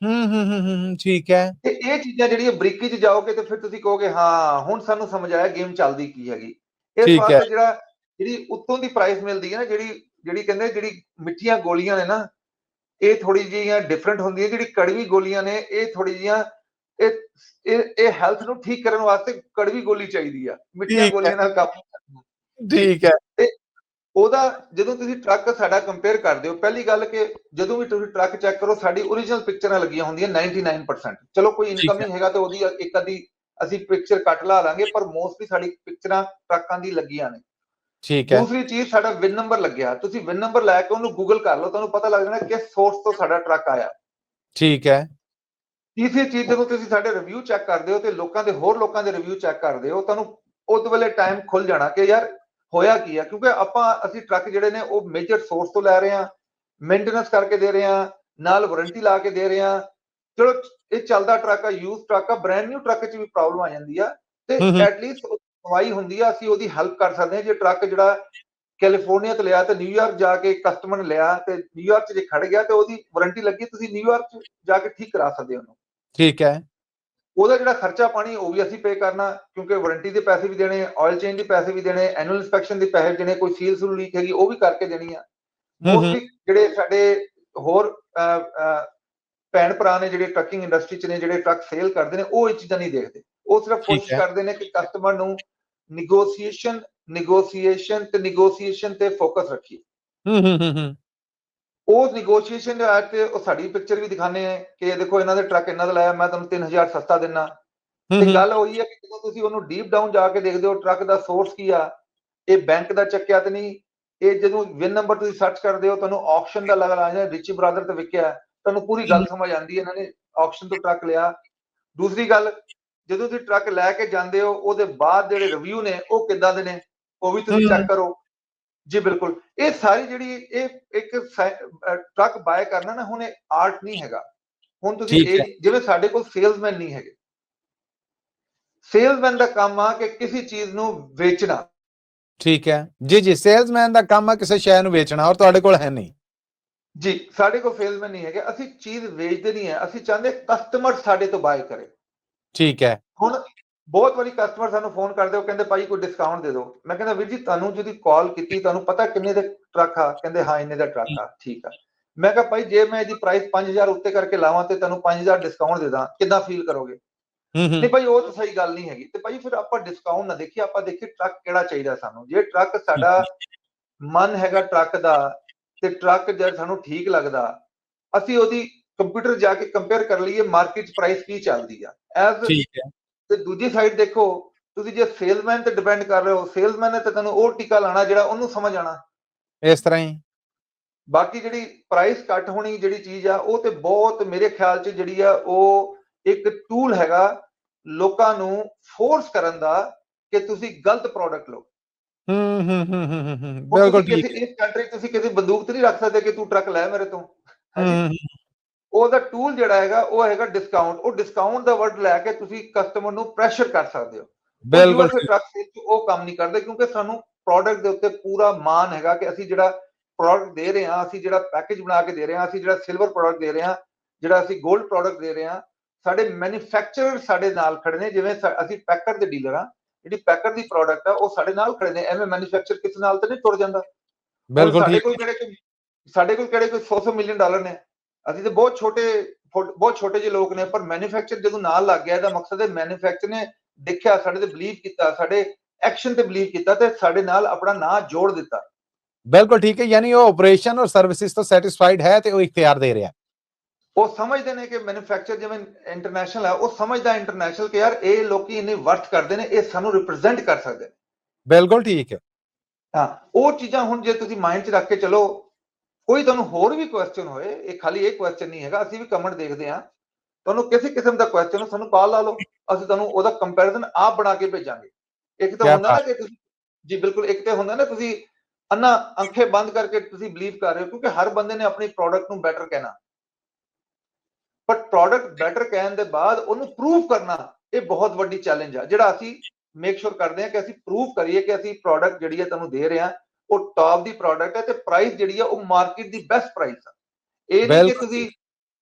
ਹੂੰ ਹੂੰ ਹੂੰ ਠੀਕ ਹੈ। ਤੇ ਇਹ ਚੀਜ਼ਾਂ ਜਿਹੜੀਆਂ ਬਰੀਕੀ 'ਚ ਜਾਓਗੇ ਤੇ ਫਿਰ ਤੁਸੀਂ ਕਹੋਗੇ ਹਾਂ ਹੁਣ ਸਾਨੂੰ ਸਮਝ ਆਇਆ ਗੇਮ ਚੱਲਦੀ ਕੀ ਹੈਗੀ। ਇਸ। ਵਾਸਤੇ ਜਿਹੜਾ ਜਿਹੜੀ ਉੱਤੋਂ ਦੀ ਪ੍ਰਾਈਸ ਮਿਲਦੀ ਹੈ ਨਾ ਜਿਹੜੀ ਜਿਹੜੀ ਕਹਿੰਦੇ ਜਿਹੜੀ ਮਿੱਠੀਆਂ ਗੋਲੀਆਂ ਨੇ ਨਾ ਇਹ ਥੋੜੀ ਜਿਹੀਆਂ ਡਿਫਰੈਂਟ ਹੁੰਦੀਆਂ ਜਿਹੜੀ ਕੜਵੀ ਗੋਲੀਆਂ ਨੇ ਇਹ ਥੋੜੀ ਜਿਹੀਆਂ ਇਹ ਇਹ ਹੈਲਥ ਨੂੰ ਠੀਕ ਕਰਨ ਵਾਸਤੇ ਕੜਵੀ ਗੋਲੀ ਚਾਹੀਦੀ ਆ ਮਿੱਠੀਆਂ। ਗੋਲੀਆਂ ਨਾਲ ਕੰਮ ਨਹੀਂ ਚੱਲਣਾ। ਠੀਕ ਹੈ। ਉਹਦਾ ਜਦੋਂ ਤੁਸੀਂ ਟਰੱਕ ਸਾਡਾ ਕੰਪੇਅਰ ਕਰਦੇ ਹੋ ਪਹਿਲੀ ਗੱਲ ਕਿ ਜਦੋਂ ਵੀ ਤੁਸੀਂ ਟਰੱਕ ਚੈੱਕ ਕਰੋ ਸਾਡੀ ਓਰੀਜਨਲ ਪਿਕਚਰਾਂ ਲੱਗੀਆਂ ਹੁੰਦੀਆਂ 99% ਚਲੋ ਕੋਈ ਇਨਕਮ। ਨਹੀਂ ਹੈਗਾ ਤੇ ਉਹਦੀ ਇੱਕ ਅੱਧੀ ਅਸੀਂ ਪਿਕਚਰ ਕੱਟ ਲਾ ਲਾਂਗੇ ਪਰ ਮੋਸਟਲੀ ਸਾਡੀ ਪਿਕਚਰਾਂ ਟਰੱਕਾਂ ਦੀ ਲੱਗੀਆਂ ਨੇ। ਠੀਕ ਹੈ। ਦੂਸਰੀ ਚੀਜ਼ ਸਾਡਾ ਵਿਨ ਨੰਬਰ ਲੱਗਿਆ। ਤੁਸੀਂ ਵਿਨ ਨੰਬਰ ਲੈ ਕੇ ਉਹਨੂੰ ਗੂਗਲ ਕਰ ਲਓ ਤੁਹਾਨੂੰ ਪਤਾ ਲੱਗ ਜਾਣਾ ਕਿਸ ਸੋਰਸ ਤੋਂ ਸਾਡਾ ਟਰੱਕ ਆਇਆ। ਠੀਕ ਹੈ। ਤੀਸਰੀ ਚੀਜ਼ ਜਦੋਂ ਤੁਸੀਂ ਸਾਡੇ ਰਿਵਿਊ ਚੈੱਕ ਕਰਦੇ ਹੋ ਤੇ ਲੋਕਾਂ ਦੇ ਹੋਰ ਲੋਕਾਂ ਦੇ ਰਿਵਿਊ ਚੈੱਕ ਕਰਦੇ ਹੋ ਤੁਹਾਨੂੰ ਉਦੋਂ ਵੇਲੇ ਟਾਈਮ ਖੁੱਲ ਜਾਣਾ ਕਿ ਯਾਰ ਹੋਇਆ ਕੀ ਆ? ਕਿਉਂਕਿ ਆਪਾਂ ਅਸੀਂ ਟਰੱਕ ਜਿਹੜੇ ਨੇ ਉਹ ਮੇਜਰ ਸੋਰਸ ਤੋਂ ਲੈ ਰਹੇ ਹਾਂ ਮੇਨਟੇਨੈਂਸ ਕਰਕੇ ਦੇ ਰਹੇ ਹਾਂ ਨਾਲ ਵਾਰੰਟੀ ਲਾ ਕੇ ਦੇ ਰਹੇ ਹਾਂ। ਚਲੋ ਇਹ ਚੱਲਦਾ ਟਰੱਕ ਆ ਯੂਜ਼ ਟਰੱਕ ਆ ਬ੍ਰੈਂਡ ਨਿਊ ਟਰੱਕ 'ਚ ਵੀ ਪ੍ਰੋਬਲਮ ਆ ਜਾਂਦੀ ਆ ਤੇ ਹਮ। ਐਟਲੀਸਟ ਦਵਾਈ ਹੁੰਦੀ ਆ ਅਸੀਂ ਉਹਦੀ ਹੈਲਪ ਕਰ ਸਕਦੇ ਹਾਂ। ਜੇ ਟਰੱਕ ਜਿਹੜਾ ਕੈਲੀਫੋਰਨੀਆ ਤੋਂ ਲਿਆ ਤੇ ਨਿਊਯਾਰਕ ਜਾ ਕੇ ਕਸਟਮਰ ਨੇ ਲਿਆ ਤੇ ਨਿਊਯਾਰਕ 'ਚ ਜੇ ਖੜ ਗਿਆ ਤੇ ਉਹਦੀ ਵਾਰੰਟੀ ਲੱਗੀ ਤੁਸੀਂ ਨਿਊਯਾਰਕ 'ਚ ਜਾ ਕੇ ਠੀਕ ਕਰਾ ਸਕਦੇ ਹੋ ਉਹਨੂੰ। ਠੀਕ ਹੈ। ਉਹਦਾ ਜਿਹੜਾ ਖਰਚਾ ਪਾਣੀ ਉਹ ਵੀ ਅਸੀਂ ਪੇ ਕਰਨਾ ਕਿਉਂਕਿ ਵਾਰੰਟੀ ਦੇ ਪੈਸੇ ਵੀ ਦੇਣੇ ਆਇਲ ਚੇਂਜ ਦੇ ਪੈਸੇ ਵੀ ਦੇਣੇ ਐਨੂਅਲ ਇਨਸਪੈਕਸ਼ਨ ਦੇ ਪੈਸੇ ਦੇਣੇ ਕੋਈ ਸੀਲ ਸੂਲ ਲੀਕ ਹੈਗੀ ਉਹ ਵੀ ਕਰਕੇ ਦੇਣੀ ਆ। ਮੋਸਟਲੀ ਜਿਹੜੇ ਸਾਡੇ ਹੋਰ ਭੈਣ ਭਰਾ ਨੇ ਜਿਹੜੇ ਟਰੱਕਿੰਗ ਇੰਡਸਟਰੀ ਚ ਨੇ ਜਿਹੜੇ ਟਰੱਕ ਸੇਲ ਕਰਦੇ ਨੇ ਉਹ ਇਹ ਚੀਜ਼ਾਂ ਨਹੀਂ ਦੇਖਦੇ। ਉਹ ਸਿਰਫ ਕੋਸ਼ਿਸ਼। ਕਰਦੇ ਨੇ ਕਿ ਕਸਟਮਰ ਨੂੰ ਨੈਗੋਸੀਏਸ਼ਨ ਨੈਗੋਸੀਏਸ਼ਨ ਤੇ ਨੈਗੋਸੀਏਸ਼ਨ ਤੇ ਫੋਕਸ ਰੱਖੀਏ। ਹੂੰ ਹੂੰ ਹੂੰ। ਉਹ ਨੈਗੋਸੀਏਸ਼ਨ ਦੇ ਆਇਤ ਤੇ ਉਹ ਸਾਡੀ ਪਿਕਚਰ ਵੀ ਦਿਖਾਣੇ ਆ ਕਿ ਦੇਖੋ ਇਹਨਾਂ ਦੇ ਟਰੱਕ ਇਹਨਾਂ ਦਾ ਲਾਇਆ ਮੈਂ ਤੁਹਾਨੂੰ 3000 ਸਸਤਾ ਦਿੰਨਾ ਤੇ ਗੱਲ ਹੋਈ ਹੈ ਕਿ ਜਦੋਂ ਤੁਸੀਂ ਉਹਨੂੰ ਡੀਪ ਡਾਊਨ ਜਾ ਕੇ ਦੇਖਦੇ ਹੋ ਟਰੱਕ ਦਾ ਸੋਰਸ ਕੀ ਆ ਇਹ ਬੈਂਕ ਦਾ ਚੱਕਿਆ ਤੇ ਨਹੀਂ ਇਹ ਜਦੋਂ ਵਿਨ ਨੰਬਰ ਤੁਸੀਂ ਸਰਚ ਕਰਦੇ ਹੋ ਤੁਹਾਨੂੰ ਆਕਸ਼ਨ ਦਾ ਲਗਾ ਆ ਜਾਂਦਾ ਰਿਚੀ ਬ੍ਰਦਰ ਤੇ ਵਿਕਿਆ ਤੁਹਾਨੂੰ ਪੂਰੀ ਗੱਲ ਸਮਝ ਆਉਂਦੀ ਹੈ ਇਹਨਾਂ ਨੇ ਆਕਸ਼ਨ ਤੋਂ ਟਰੱਕ ਲਿਆ। ਦੂਸਰੀ ਗੱਲ ਜਦੋਂ ਤੁਸੀਂ ਟਰੱਕ ਲੈ ਕੇ ਜਾਂਦੇ ਹੋ ਉਹਦੇ ਬਾਅਦ ਜਿਹੜੇ ਰਿਵਿਊ ਨੇ ਉਹ ਕਿੱਦਾਂ ਦੇ ਨੇ ਉਹ ਵੀ ਤੁਸੀਂ। ਚੈੱਕ ਕਰੋ। ਜੀ ਬਿਲਕੁਲ। ਇਹ ਸਾਰੀ ਜਿਹੜੀ ਇਹ ਇੱਕ ਟਰੱਕ ਬਾਏ ਕਰਨਾ ਨਾ ਹੁਣ ਇਹ ਆਰਟ ਨਹੀਂ ਹੈਗਾ। ਹੁਣ ਤੁਸੀਂ ਇਹ ਜਿਵੇਂ ਸਾਡੇ ਕੋਲ ਸੇਲਸਮੈਨ ਨਹੀਂ ਹੈਗੇ। ਸੇਲਸਮੈਨ ਦਾ ਕੰਮ ਆ ਕਿ ਕਿਸੇ ਚੀਜ਼ ਨੂੰ ਵੇਚਣਾ। ਠੀਕ ਹੈ। ਜੀ ਜੀ ਸੇਲਸਮੈਨ ਦਾ ਕੰਮ ਆ ਕਿਸੇ ਸ਼ੈ ਨੂੰ ਵੇਚਣਾ ਔਰ ਤੁਹਾਡੇ ਕੋਲ ਹੈ ਨਹੀਂ। ਜੀ ਸਾਡੇ ਕੋਲ ਸੇਲਸਮੈਨ ਨਹੀਂ ਹੈਗੇ। ਅਸੀਂ ਚੀਜ਼ ਵੇਚਦੇ ਨਹੀਂ ਹੈ। ਅਸੀਂ ਚਾਹੁੰਦੇ ਕਸਟਮਰ ਸਾਡੇ ਤੋਂ ਬਾਏ ਕਰੇ। ਠੀਕ ਹੈ। ਹੁਣ ਬਹੁਤ ਵਾਰੀ ਕਸਟਮਰ ਸਾਨੂੰ ਫੋਨ ਕਰਦੇ ਉਹ ਕਹਿੰਦੇ ਭਾਈ ਕੋਈ ਡਿਸਕਾਊਂਟ ਦੇ ਦਿਓ। ਮੈਂ ਕਹਿੰਦਾ ਵੀਰ ਜੀ ਤੁਹਾਨੂੰ ਜਦੋਂ ਕਾਲ ਕੀਤੀ ਤੁਹਾਨੂੰ ਪਤਾ ਕਿੰਨੇ ਦੇ ਟਰੱਕ ਆ? ਕਹਿੰਦੇ ਹਾਂ ਇੰਨੇ ਦਾ ਟਰੱਕ ਆ ਠੀਕ ਆ। ਮੈਂ ਕਿਹਾ ਭਾਈ ਜੇ ਮੈਂ ਇਹਦੀ ਪ੍ਰਾਈਸ 5000 ਉੱਤੇ ਕਰਕੇ ਲਾਵਾਂ ਤੇ ਤੁਹਾਨੂੰ 5000 ਡਿਸਕਾਊਂਟ ਦੇ ਦਾਂ ਕਿੱਦਾਂ ਫੀਲ ਕਰੋਗੇ? ਨਹੀਂ ਭਾਈ ਉਹ ਤਾਂ ਸਹੀ ਗੱਲ ਨਹੀਂ ਹੈਗੀ। ਤੇ ਭਾਈ ਫਿਰ ਆਪਾਂ ਡਿਸਕਾਊਂਟ ਨਾ ਦੇਖੀਏ ਆਪਾਂ ਦੇਖੀਏ ਟਰੱਕ ਕਿਹੜਾ ਚਾਹੀਦਾ ਸਾਨੂੰ। ਜੇ ਟਰੱਕ ਸਾਡਾ ਮਨ ਹੈਗਾ ਟਰੱਕ ਦਾ ਤੇ ਟਰੱਕ ਜੇ ਸਾਨੂੰ ਠੀਕ ਲੱਗਦਾ ਅਸੀਂ ਉਹਦੀ ਕੰਪਿਊਟਰ ਜਾ ਕੇ ਕੰਪੇਅਰ ਕਰ ਲਈਏ ਮਾਰਕੀਟ ਪ੍ਰਾਈਸ ਕੀ ਚੱਲਦੀ ਆ। ਹੈ। ਤੇ ਦੂਜੀ ਸਾਈਡ ਦੇਖੋ ਤੁਸੀਂ ਜੇ ਸੇਲਸਮੈਨ ਤੇ ਡਿਪੈਂਡ ਕਰ ਰਹੇ ਹੋ ਸੇਲਸਮੈਨ ਨੇ ਤੇ ਤੁਹਾਨੂੰ ਉਹ ਟਿਕਾ ਲਾਣਾ ਜਿਹੜਾ ਉਹਨੂੰ ਸਮਝ ਆਣਾ ਇਸ ਤਰ੍ਹਾਂ ਹੀ। ਬਾਕੀ ਜਿਹੜੀ ਪ੍ਰਾਈਸ ਕੱਟ ਹੋਣੀ ਜਿਹੜੀ ਚੀਜ਼ ਆ ਉਹ ਤੇ ਬਹੁਤ ਮੇਰੇ ਖਿਆਲ 'ਚ ਜਿਹੜੀ ਆ ਉਹ ਇੱਕ ਟੂਲ ਹੈਗਾ ਲੋਕਾਂ ਨੂੰ ਫੋਰਸ ਕਰਨ ਦਾ ਕਿ ਤੁਸੀਂ ਗਲਤ ਪ੍ਰੋਡਕਟ ਲਓ। ਹੂੰ ਹੂੰ ਹੂੰ ਹੂੰ ਬਿਲਕੁਲ ਠੀਕ। ਇਸ ਕੰਟਰੀ ਤੁਸੀਂ ਕਿਸੇ ਬੰਦੂਕ ਤੇ ਨਹੀਂ ਰੱਖ ਸਕਦੇ ਕਿ ਤੂੰ ਟਰੱਕ ਲੈ ਮੇਰੇ ਤੋਂ। ਉਹਦਾ ਟੂਲ ਜਿਹੜਾ ਹੈਗਾ ਉਹ ਹੈਗਾ ਡਿਸਕਾਊਂਟ ਉਹ ਡਿਸਕਾਊਂਟ ਦਾ ਵਰਡ ਲੈ ਕੇ ਤੁਸੀਂ ਕਸਟਮਰ ਨੂੰ ਪ੍ਰੈਸ਼ਰ ਕਰ ਸਕਦੇ ਹੋ। ਬਿਲਕੁਲ ਟਰੱਕ ਸੇਲ ਉਹ ਕੰਮ ਨਹੀਂ ਕਰਦੇ ਕਿਉਂਕਿ ਸਾਨੂੰ ਪ੍ਰੋਡਕਟ ਦੇ ਉੱਤੇ ਪੂਰਾ ਮਾਨ ਹੈਗਾ ਕਿ ਅਸੀਂ ਜਿਹੜਾ ਪ੍ਰੋਡਕਟ ਦੇ ਰਹੇ ਹਾਂ ਅਸੀਂ ਜਿਹੜਾ ਪੈਕੇਜ ਬਣਾ ਕੇ ਦੇ ਰਹੇ ਹਾਂ ਅਸੀਂ ਜਿਹੜਾ ਸਿਲਵਰ ਪ੍ਰੋਡਕਟ ਦੇ ਰਹੇ ਹਾਂ ਜਿਹੜਾ ਅਸੀਂ 골ਡ ਪ੍ਰੋਡਕਟ ਦੇ ਰਹੇ ਹਾਂ ਸਾਡੇ ਮੈਨੂਫੈਕਚਰਰ ਸਾਡੇ ਨਾਲ ਖੜੇ ਨੇ ਜਿਵੇਂ ਅਸੀਂ ਪੈਕਰ ਦੇ ਡੀਲਰ ਹਾਂ ਜਿਹੜੀ ਪੈਕਰ ਦੀ ਪ੍ਰੋਡਕਟ ਆ ਉਹ ਸਾਡੇ ਨਾਲ ਖੜੇ ਨੇ ਐਵੇਂ ਮੈਨੂਫੈਕਚਰ ਕਿਸੇ ਨਾਲ ਤਾਂ ਨਹੀਂ ਤੁਰ ਜਾਂਦਾ। ਬਿਲਕੁਲ ਸਾਡੇ ਕੋਲ ਕਿਹੜੇ ਕੋਈ ਸਾਡੇ ਕੋਲ ਕਿਹੜੇ ਕੋਈ 100 ਮਿਲੀਅਨ ਡਾਲਰ ਨੇ? ਅਸੀਂ ਤਾਂ ਬਹੁਤ ਛੋਟੇ ਬਹੁਤ ਛੋਟੇ ਜਿਹੇ ਲੋਕ ਨੇ ਪਰ ਮੈਨੂਫੈਕਚਰ ਜਦੋਂ ਨਾਲ ਲੱਗ ਗਿਆ ਇਹਦਾ ਮਕਸਦ ਹੈ ਮੈਨੂਫੈਕਚਰ ਨੇ ਦੇਖਿਆ ਸਾਡੇ ਤੇ ਬਲੀਵ ਕੀਤਾ ਸਾਡੇ ਐਕਸ਼ਨ ਤੇ ਬਲੀਵ ਕੀਤਾ ਤੇ ਸਾਡੇ ਨਾਲ ਆਪਣਾ ਨਾਂ ਜੋੜ ਦਿੱਤਾ। ਬਿਲਕੁਲ ਠੀਕ ਹੈ ਯਾਨੀ ਉਹ ਆਪਰੇਸ਼ਨ ਔਰ ਸਰਵਿਸਿਜ਼ ਤੋਂ ਸੈਟੀਸਫਾਈਡ ਹੈ ਤੇ ਉਹ ਇਖਤਿਆਰ ਦੇ ਰਿਹਾ। ਉਹ ਸਮਝਦੇ ਨੇ ਕਿ ਮੈਨੂਫੈਕਚਰ ਜਿਵੇਂ ਇੰਟਰਨੈਸ਼ਨਲ ਹੈ ਉਹ ਸਮਝਦਾ ਇੰਟਰਨੈਸ਼ਨਲ ਕਿ ਯਾਰ ਇਹ ਲੋਕੀ ਇੰਨੀ ਵਰਥ ਕਰਦੇ ਨੇ ਇਹ ਸਾਨੂੰ ਰਿਪਰੈਜ਼ੈਂਟ ਕਰ ਸਕਦੇ ਨੇ। ਬਿਲਕੁਲ ਠੀਕ ਹੈ। ਹਾਂ ਉਹ ਚੀਜ਼ਾਂ ਹੁਣ ਜੇ ਤੁਸੀਂ ਮਾਈਂਡ 'ਚ ਰੱਖ ਕੇ ਚਲੋ ਕੋਈ ਤੁਹਾਨੂੰ ਹੋਰ ਵੀ ਕੁਐਸਚਨ ਹੋਏ ਇਹ ਖਾਲੀ ਇਹ ਕੁਐਸਚਨ ਨਹੀਂ ਹੈਗਾ ਅਸੀਂ ਵੀ ਕਮੈਂਟ ਦੇਖਦੇ ਹਾਂ। ਤੁਹਾਨੂੰ ਕਿਸੇ ਕਿਸਮ ਦਾ ਕੁਐਸਚਨ ਹੋ ਸਾਨੂੰ ਕਾਲ ਲਾ ਲਓ ਅਸੀਂ ਤੁਹਾਨੂੰ ਉਹਦਾ ਕੰਪੈਰੀਜ਼ਨ ਆਪ ਬਣਾ ਕੇ ਭੇਜਾਂਗੇ। ਇੱਕ ਤਾਂ ਹੁੰਦਾ ਨਾ ਕਿ ਤੁਸੀਂ ਜੀ ਬਿਲਕੁਲ ਇੱਕ ਤੇ ਹੁੰਦਾ ਨਾ ਤੁਸੀਂ ਅੰਨਾ ਅੱਖੇ ਬੰਦ ਕਰਕੇ ਤੁਸੀਂ ਬਲੀਵ ਕਰ ਰਹੇ ਹੋ ਕਿਉਂਕਿ ਹਰ ਬੰਦੇ ਨੇ ਆਪਣੀ ਪ੍ਰੋਡਕਟ ਨੂੰ ਬੈਟਰ ਕਹਿਣਾ। ਪਰ ਪ੍ਰੋਡਕਟ ਬੈਟਰ ਕਹਿਣ ਦੇ ਬਾਅਦ ਉਹਨੂੰ ਪ੍ਰੂਵ ਕਰਨਾ ਇਹ ਬਹੁਤ ਵੱਡੀ ਚੈਲੰਜ ਆ। ਜਿਹੜਾ ਅਸੀਂ ਮੇਕ ਸ਼ੋਰ ਕਰਦੇ ਹਾਂ ਕਿ ਅਸੀਂ ਪ੍ਰੂਵ ਕਰੀਏ ਕਿ ਅਸੀਂ ਪ੍ਰੋਡਕਟ ਜਿਹੜੀ ਹੈ ਤੁਹਾਨੂੰ ਦੇ ਰਹੇ ਹਾਂ ਉਹ ਟੌਪ ਦੀ ਪ੍ਰੋਡਕਟ ਹੈ ਤੇ ਪ੍ਰਾਈਸ ਜਿਹੜੀ ਆ ਉਹ ਮਾਰਕੀਟ ਦੀ ਬੈਸਟ ਪ੍ਰਾਈਸ ਆ। ਇਹ ਨਹੀਂ ਕਿ। ਤੁਸੀਂ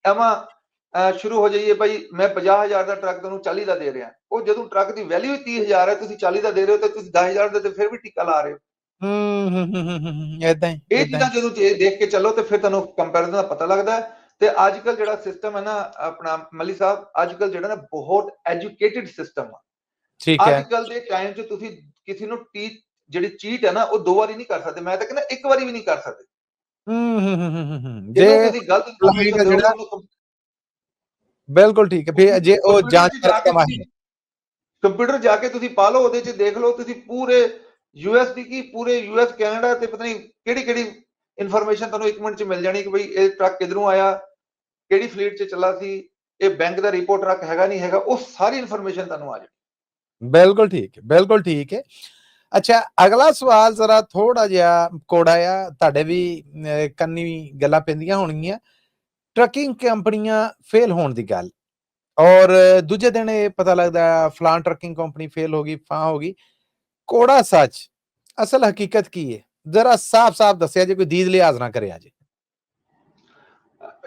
ਐਵੇਂ ਸ਼ੁਰੂ ਹੋ ਜਾਈਏ ਭਾਈ ਮੈਂ 50000 ਦਾ ਟਰੱਕ ਤੁਹਾਨੂੰ 40 ਦਾ ਦੇ ਰਿਹਾ। ਉਹ ਜਦੋਂ ਟਰੱਕ ਦੀ ਵੈਲਿਊ 30000 ਹੈ ਤੁਸੀਂ 40 ਦਾ ਦੇ ਰਹੇ ਹੋ ਤੇ ਤੁਸੀਂ 10000 ਦੇ ਤੇ ਫਿਰ ਵੀ ਟਿੱਕਾ ਲਾ ਰਹੇ ਹੋ। ਹੂੰ ਹੂੰ ਹੂੰ ਹੂੰ, ਹੂੰ ਇਦਾਂ ਹੀ ਇਹ ਚੀਜ਼ਾਂ ਜਦੋਂ ਦੇਖ ਕੇ ਚੱਲੋ ਤੇ ਫਿਰ ਤੁਹਾਨੂੰ ਕੰਪੈਰੀਜ਼ਨ ਦਾ ਪਤਾ ਲੱਗਦਾ ਤੇ ਅੱਜ ਕੱਲ ਜਿਹੜਾ ਸਿਸਟਮ ਹੈ ਨਾ ਆਪਣਾ ਮੱਲੀ ਸਾਹਿਬ ਅੱਜ ਕੱਲ ਜਿਹੜਾ ਨਾ ਬਹੁਤ ਐਜੂਕੇਟਿਡ ਸਿਸਟਮ ਆ। ਠੀਕ ਹੈ। ਅੱਜ ਕੱਲ ਦੇ ਟਾਈਮ 'ਚ ਤੁਸੀਂ ਕਿਸੇ ਨੂੰ ਟੀ ਜਿਹੜੀ ਚੀਟ ਹੈ ਨਾ ਉਹ ਦੋ ਵਾਰੀ ਨਹੀਂ ਕਰ ਸਕਦੇ। ਮੈਂ ਤਾਂ ਕਹਿੰਦਾ ਇੱਕ ਵਾਰੀ ਵੀ ਨਹੀਂ ਕਰ ਸਕਦੇ। ਹੂੰ ਹੂੰ ਹੂੰ ਹੂੰ, ਜੇ ਤੁਸੀਂ ਗਲਤ ਇਨਫੋਰਮੇਸ਼ਨ ਜਿਹੜਾ- ਬਿਲਕੁਲ ਠੀਕ ਹੈ। ਫਿਰ ਜੇ ਉਹ ਜਾਂਚ ਕਰਕੇ ਮਾਹਿਰ ਕੰਪਿਊਟਰ ਜਾ ਕੇ ਤੁਸੀਂ ਪਾ ਲਓ ਉਹਦੇ 'ਚ ਦੇਖ ਲਓ ਤੁਸੀਂ ਪੂਰੇ ਯੂਐਸ ਦੀ ਕੀ ਪੂਰੇ ਯੂਐਸ ਕੈਨੇਡਾ ਤੇ ਪਤਾ ਨਹੀਂ ਕਿਹੜੀ ਕਿਹੜੀ ਇਨਫੋਰਮੇਸ਼ਨ ਤੁਹਾਨੂੰ ਇੱਕ ਮਿੰਟ 'ਚ ਮਿਲ ਜਾਣੀ ਕਿ ਬਈ ਇਹ ਟਰੱਕ ਕਿਧਰੋਂ ਆਇਆ ਕਿਹੜੀ ਫਲੀਟ 'ਚ ਚੱਲਾ ਸੀ ਇਹ ਬੈਂਕ ਦਾ ਰਿਪੋਰਟ ਟਰੱਕ ਹੈਗਾ ਨਹੀਂ ਹੈਗਾ ਉਹ ਸਾਰੀ ਇਨਫੋਰਮੇਸ਼ਨ ਤੁਹਾਨੂੰ ਆ ਜਾਣੀ। ਬਿਲਕੁਲ ਠੀਕ ਹੈ ਬਿਲਕੁਲ ਠੀਕ ਹੈ। ਅੱਛਾ, ਅਗਲਾ ਸਵਾਲ ਜ਼ਰਾ ਥੋੜਾ ਜਿਹਾ ਕੋੜਾ ਆ, ਤੁਹਾਡੇ ਵੀ ਕੰਨੀ ਗੱਲਾਂ ਪੈਂਦੀਆਂ ਹੋਣਗੀਆਂ। ਟਰੱਕਿੰਗ ਕੰਪਨੀਆਂ ਫੇਲ ਹੋਣ ਦੀ ਗੱਲ। ਔਰ ਦੂਜੇ ਦਿਨ ਇਹ ਪਤਾ ਲੱਗਦਾ ਫਲਾਨ ਟਰੱਕਿੰਗ ਕੰਪਨੀ ਫੇਲ ਹੋ ਗਈ ਫਾਂ ਹੋ ਗਈ। ਕੋੜਾ ਸੱਚ, ਅਸਲ ਹਕੀਕਤ ਕੀ ਹੈ ਜ਼ਰਾ ਸਾਫ਼-ਸਾਫ਼ ਦੱਸਿਆ ਜੇ, ਕੋਈ ਦੀਦ ਲਿਹਾਜ਼ ਨਾ ਕਰਿਆ ਜੇ।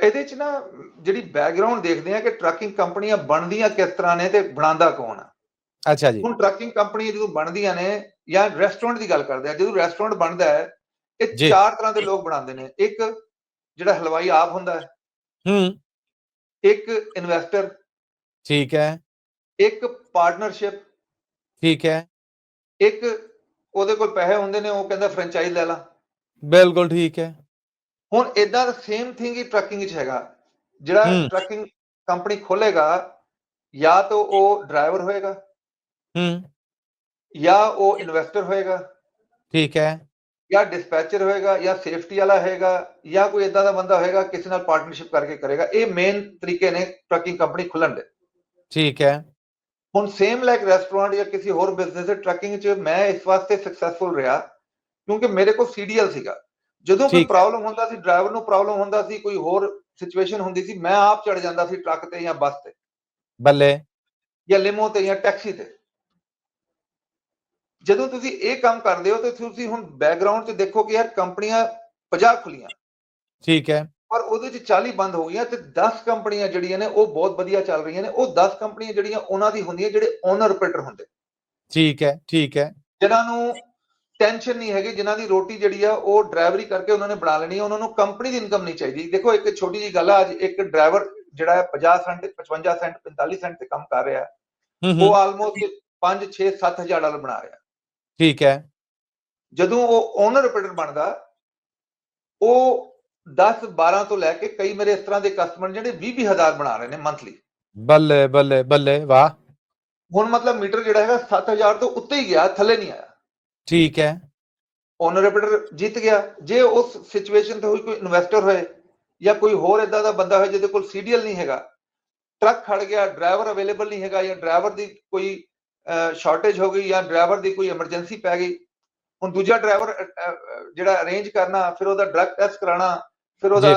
ਇਹਦੇ 'ਚ ਨਾ ਜਿਹੜੀ ਬੈਕਗ੍ਰਾਉਂਡ ਦੇਖਦੇ ਆ ਕਿ ਟਰੱਕਿੰਗ ਕੰਪਨੀਆਂ ਬਣਦੀਆਂ ਕਿਸ ਤਰ੍ਹਾਂ ਨੇ ਤੇ ਬਣਾਉਂਦਾ ਕੌਣ ਆ? ਅੱਛਾ ਜੀ। ਹੁਣ ਟਰੱਕਿੰਗ ਕੰਪਨੀ ਜਦੋਂ ਬਣਦੀਆਂ ਨੇ ਜਾਂ ਰੈਸਟੋਰੈਂਟ ਦੀ ਗੱਲ ਕਰਦੇ ਆ ਜਦੋਂ ਰੈਸਟੋਰੈਂਟ ਬਣਦਾ ਹੈ ਇਹ। ਚਾਰ ਤਰ੍ਹਾਂ ਦੇ ਲੋਕ ਬਣਾਉਂਦੇ ਨੇ। ਇੱਕ ਜਿਹੜਾ ਹਲਵਾਈ ਆਪ ਹੁੰਦਾ ਹੈ। ਹੂੰ। ਇੱਕ ਇਨਵੈਸਟਰ ਠੀਕ ਹੈ। ਇੱਕ ਪਾਰਟਨਰਸ਼ਿਪ ਠੀਕ ਹੈ। ਇੱਕ ਉਹਦੇ ਕੋਲ ਪੈਸੇ ਹੁੰਦੇ ਨੇ ਉਹ ਕਹਿੰਦਾ ਫਰੈਂਚਾਈਜ਼ ਲੈ ਲਾ। ਬਿਲਕੁਲ ਠੀਕ ਹੈ। ਹੁਣ ਇਦਾਂ ਦਾ ਸੇਮ ਥਿੰਗ ਹੀ ਟਰੱਕਿੰਗ 'ਚ ਹੈਗਾ। ਜਿਹੜਾ। ਟਰੱਕਿੰਗ ਕੰਪਨੀ ਖੋਲੇਗਾ ਜਾਂ ਤਾਂ ਉਹ ਡਰਾਈਵਰ ਹੋਏਗਾ। ਹੂੰ। ਜਾਂ ਉਹ ਇਨਵੈਸਟਰ ਹੋਏਗਾ। ਠੀਕ ਹੈ। ਜਾਂ ਡਿਸਪੈਚਰ ਹੋਏਗਾ ਜਾਂ ਸੇਫਟੀ ਵਾਲਾ ਹੋਏਗਾ ਜਾਂ ਕੋਈ ਇਦਾਂ ਦਾ ਬੰਦਾ ਹੋਏਗਾ ਕਿਸੇ ਨਾਲ ਪਾਰਟਨਰਸ਼ਿਪ ਕਰਕੇ ਕਰੇਗਾ। ਇਹ ਮੇਨ ਤਰੀਕੇ ਨੇ ਟਰੱਕਿੰਗ ਕੰਪਨੀ ਖੁੱਲਣ ਦੇ। ਠੀਕ ਹੈ। ਹੁਣ ਸੇਮ ਲਾਈਕ ਰੈਸਟੋਰੈਂਟ ਜਾਂ ਕਿਸੇ ਹੋਰ ਬਿਜ਼ਨਸ ਦੇ ਟਰੱਕਿੰਗ 'ਚ ਮੈਂ ਇਸ ਵਾਸਤੇ ਸਕਸੈਸਫੁਲ ਰਿਹਾ ਕਿਉਂਕਿ ਮੇਰੇ ਕੋਲ ਸੀਡੀਐਲ ਸੀਗਾ। ਜਦੋਂ ਕੋਈ ਠੀਕ। ਪ੍ਰੋਬਲਮ ਹੁੰਦਾ ਸੀ ਡਰਾਈਵਰ ਨੂੰ ਪ੍ਰੋਬਲਮ ਹੁੰਦਾ ਸੀ ਕੋਈ ਹੋਰ ਸਿਚੁਏਸ਼ਨ ਹੁੰਦੀ ਸੀ ਮੈਂ ਆਪ ਚੜ ਜਾਂਦਾ ਸੀ ਟਰੱਕ ਤੇ ਜਾਂ ਬੱਸ ਤੇ। ਬੱਲੇ। ਜਾਂ ਲਿਮੋ ਤੇ ਜਾਂ ਟੈਕਸੀ ਤੇ। ਜਦੋਂ ਤੁਸੀਂ ਇਹ ਕੰਮ ਕਰਦੇ ਹੋ ਤੇ ਤੁਸੀਂ ਹੁਣ ਬੈਕਗ੍ਰਾਉਂਡ 'ਚ ਦੇਖੋ ਕਿ ਯਾਰ ਕੰਪਨੀਆਂ 50 ਖੁੱਲੀਆਂ। ਠੀਕ ਹੈ। ਪਰ ਉਹਦੇ 'ਚ 40 ਬੰਦ ਹੋ ਗਈਆਂ ਤੇ 10 ਕੰਪਨੀਆਂ ਜਿਹੜੀਆਂ ਨੇ ਉਹ ਬਹੁਤ ਵਧੀਆ ਚੱਲ ਰਹੀਆਂ ਨੇ। ਉਹ 10 ਕੰਪਨੀਆਂ ਜਿਹੜੀਆਂ ਉਹਨਾਂ ਦੀ ਹੁੰਦੀਆਂ ਜਿਹੜੇ ਓਨਰ ਆਪਰੇਟਰ ਹੁੰਦੇ। ਠੀਕ ਹੈ ਠੀਕ ਹੈ। ਜਿਨ੍ਹਾਂ ਨੂੰ ਟੈਨਸ਼ਨ ਨਹੀਂ ਹੈਗੀ ਜਿਨ੍ਹਾਂ ਦੀ ਰੋਟੀ ਜਿਹੜੀ ਆ ਉਹ ਡਰਾਈਵਰੀ ਕਰਕੇ ਉਹਨਾਂ ਨੇ ਬਣਾ ਲੈਣੀ ਹੈ ਉਹਨਾਂ ਨੂੰ ਕੰਪਨੀ ਦੀ ਇਨਕਮ ਨਹੀਂ ਚਾਹੀਦੀ। ਦੇਖੋ ਇੱਕ ਛੋਟੀ ਜੀ ਗੱਲ ਆ ਅੱਜ ਇੱਕ ਡਰਾਈਵਰ ਜਿਹੜਾ ਹੈ 50 ਸੈਂਟ 55 ਸੈਂਟ 45 ਸੈਂਟ ਤੇ ਕੰਮ ਕਰ ਰਿਹਾ ਉਹ ਆਲਮੋਸਟ 5 6 7000 ਡਾਲਰ ਬਣਾ ਰਿਹਾ। ਠੀਕ ਹੈ। ਜਦੋਂ ਉਹ ਓਨਰ ਆਪਰੇਟਰ ਬਣਦਾ ਉਹ 10 12 ਤੋਂ ਲੈ ਕੇ ਕਈ ਮੇਰੇ ਇਸ ਤਰ੍ਹਾਂ ਦੇ ਕਸਟਮਰ ਜਿਹੜੇ 20 ਹਜ਼ਾਰ ਬਣਾ ਰਹੇ ਨੇ ਮੰਥਲੀ ਬੱਲੇ ਬੱਲੇ ਬੱਲੇ ਵਾਹ। ਹੁਣ ਮਤਲਬ ਮੀਟਰ ਜਿਹੜਾ ਹੈਗਾ 7000 ਤੋਂ ਉੱਤੇ ਹੀ ਗਿਆ ਥੱਲੇ ਨਹੀਂ ਆਇਆ। ਠੀਕ ਹੈ। ਓਨਰ ਆਪਰੇਟਰ ਜਿੱਤ ਗਿਆ। ਜੇ ਉਸ ਸਿਚੁਏਸ਼ਨ ਤੇ ਹੋਈ ਕੋਈ ਇਨਵੈਸਟਰ ਹੋਏ ਜਾਂ ਕੋਈ ਹੋਰ ਇਦਾਂ ਦਾ ਬੰਦਾ ਹੋਏ ਜਿਹਦੇ ਕੋਲ ਸੀਡੀਐਲ ਨਹੀਂ ਹੈਗਾ ਟਰੱਕ ਖੜ ਗਿਆ ਡਰਾਈਵਰ ਅਵੇਲੇਬਲ ਨਹੀਂ ਹੈਗਾ ਜਾਂ ਡਰਾਈਵਰ ਦੀ ਕੋਈ ਸ਼ਾਰਟੇਜ ਹੋ ਗਈ ਜਾਂ ਡਰਾਈਵਰ ਦੀ ਕੋਈ ਐਮਰਜੈਂਸੀ ਪੈ ਗਈ ਹੁਣ ਦੂਜਾ ਡਰਾਈਵਰ ਜਿਹੜਾ ਅਰੇਂਜ ਕਰਨਾ ਫਿਰ ਉਹਦਾ ਡਰਗ ਟੈਸਟ ਕਰਾਉਣਾ ਫਿਰ ਉਹਦਾ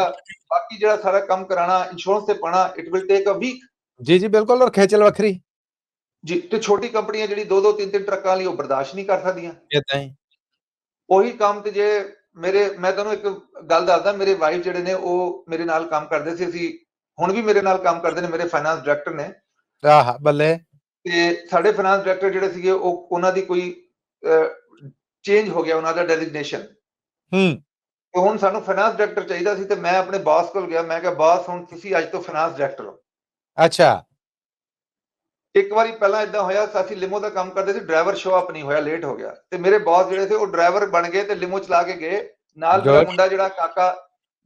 ਬਾਕੀ ਜਿਹੜਾ ਸਾਰਾ ਕੰਮ ਕਰਾਉਣਾ ਇੰਸ਼ੋਰੈਂਸ ਤੇ ਪਾਣਾ it will take a week ਜੀ ਜੀ ਬਿਲਕੁਲ ਔਰ ਖੇਚਲ ਵੱਖਰੀ। ਜੀ ਤੇ ਛੋਟੀ ਕੰਪਨੀਆਂ ਜਿਹੜੀ ਦੋ ਦੋ ਤਿੰਨ ਤਿੰਨ ਟਰੱਕਾਂ ਲਈ ਉਹ ਬਰਦਾਸ਼ਤ ਨਹੀਂ ਕਰ ਸਕਦੀਆਂ। ਇਦਾਂ ਹੀ। ਉਹੀ ਕੰਮ ਤੇ ਜੇ ਮੇਰੇ ਮੈਂ ਤੁਹਾਨੂੰ ਇੱਕ ਗੱਲ ਦੱਸਦਾ ਮੇਰੇ ਵਾਈਫ ਜਿਹੜੇ ਨੇ ਉਹ ਮੇਰੇ ਨਾਲ ਕੰਮ ਕਰਦੇ ਸੀ ਅਸੀਂ ਹੁਣ ਵੀ ਮੇਰੇ ਨਾਲ ਕੰਮ ਕਰਦੇ ਨੇ ਮੇਰੇ ਫਾਈਨਾਂਸ ਡਾਇਰੈਕਟਰ ਨੇ। ਆਹ ਬੱਲੇ। ਤੇ ਸਾਡੇ ਫਾਈਨਾਂਸ ਡਾਇਰੈਕਟਰ ਜਿਹੜੇ ਸੀਗੇ ਉਹ ਉਹਨਾਂ ਦੀ ਕੋਈ ਚੇਂਜ ਹੋ ਗਿਆ ਉਹਨਾਂ ਦਾ ਡੈਜ਼ਿਗਨੇਸ਼ਨ ਹੂੰ। ਤੇ ਹੁਣ ਸਾਨੂੰ ਫਾਈਨਾਂਸ ਡਾਇਰੈਕਟਰ ਚਾਹੀਦਾ ਸੀ ਤੇ ਮੈਂ ਆਪਣੇ ਬਾਸ ਕੋਲ ਗਿਆ। ਮੈਂ ਕਿਹਾ ਬਾਸ ਹੁਣ ਤੁਸੀਂ ਅੱਜ ਤੋਂ ਫਾਈਨਾਂਸ ਡਾਇਰੈਕਟਰ ਹੋ। ਅੱਛਾ। ਇੱਕ ਵਾਰੀ ਪਹਿਲਾਂ ਇਦਾਂ ਹੋਇਆ ਅਸੀਂ ਲਿਮੋ ਦਾ ਕੰਮ ਕਰਦੇ ਸੀ ਡਰਾਈਵਰ ਸ਼ੋ ਅਪ ਨਹੀਂ ਹੋਇਆ ਲੇਟ ਹੋ ਗਿਆ। ਤੇ ਮੇਰੇ ਬਾਸ ਜਿਹੜੇ ਸੀ ਉਹ ਡਰਾਈਵਰ ਬਣ ਗਏ ਤੇ ਲਿਮੋ ਚਲਾ ਕੇ ਗਏ। ਨਾਲ ਮੇਰਾ. ਮੁੰਡਾ ਜਿਹੜਾ ਕਾਕਾ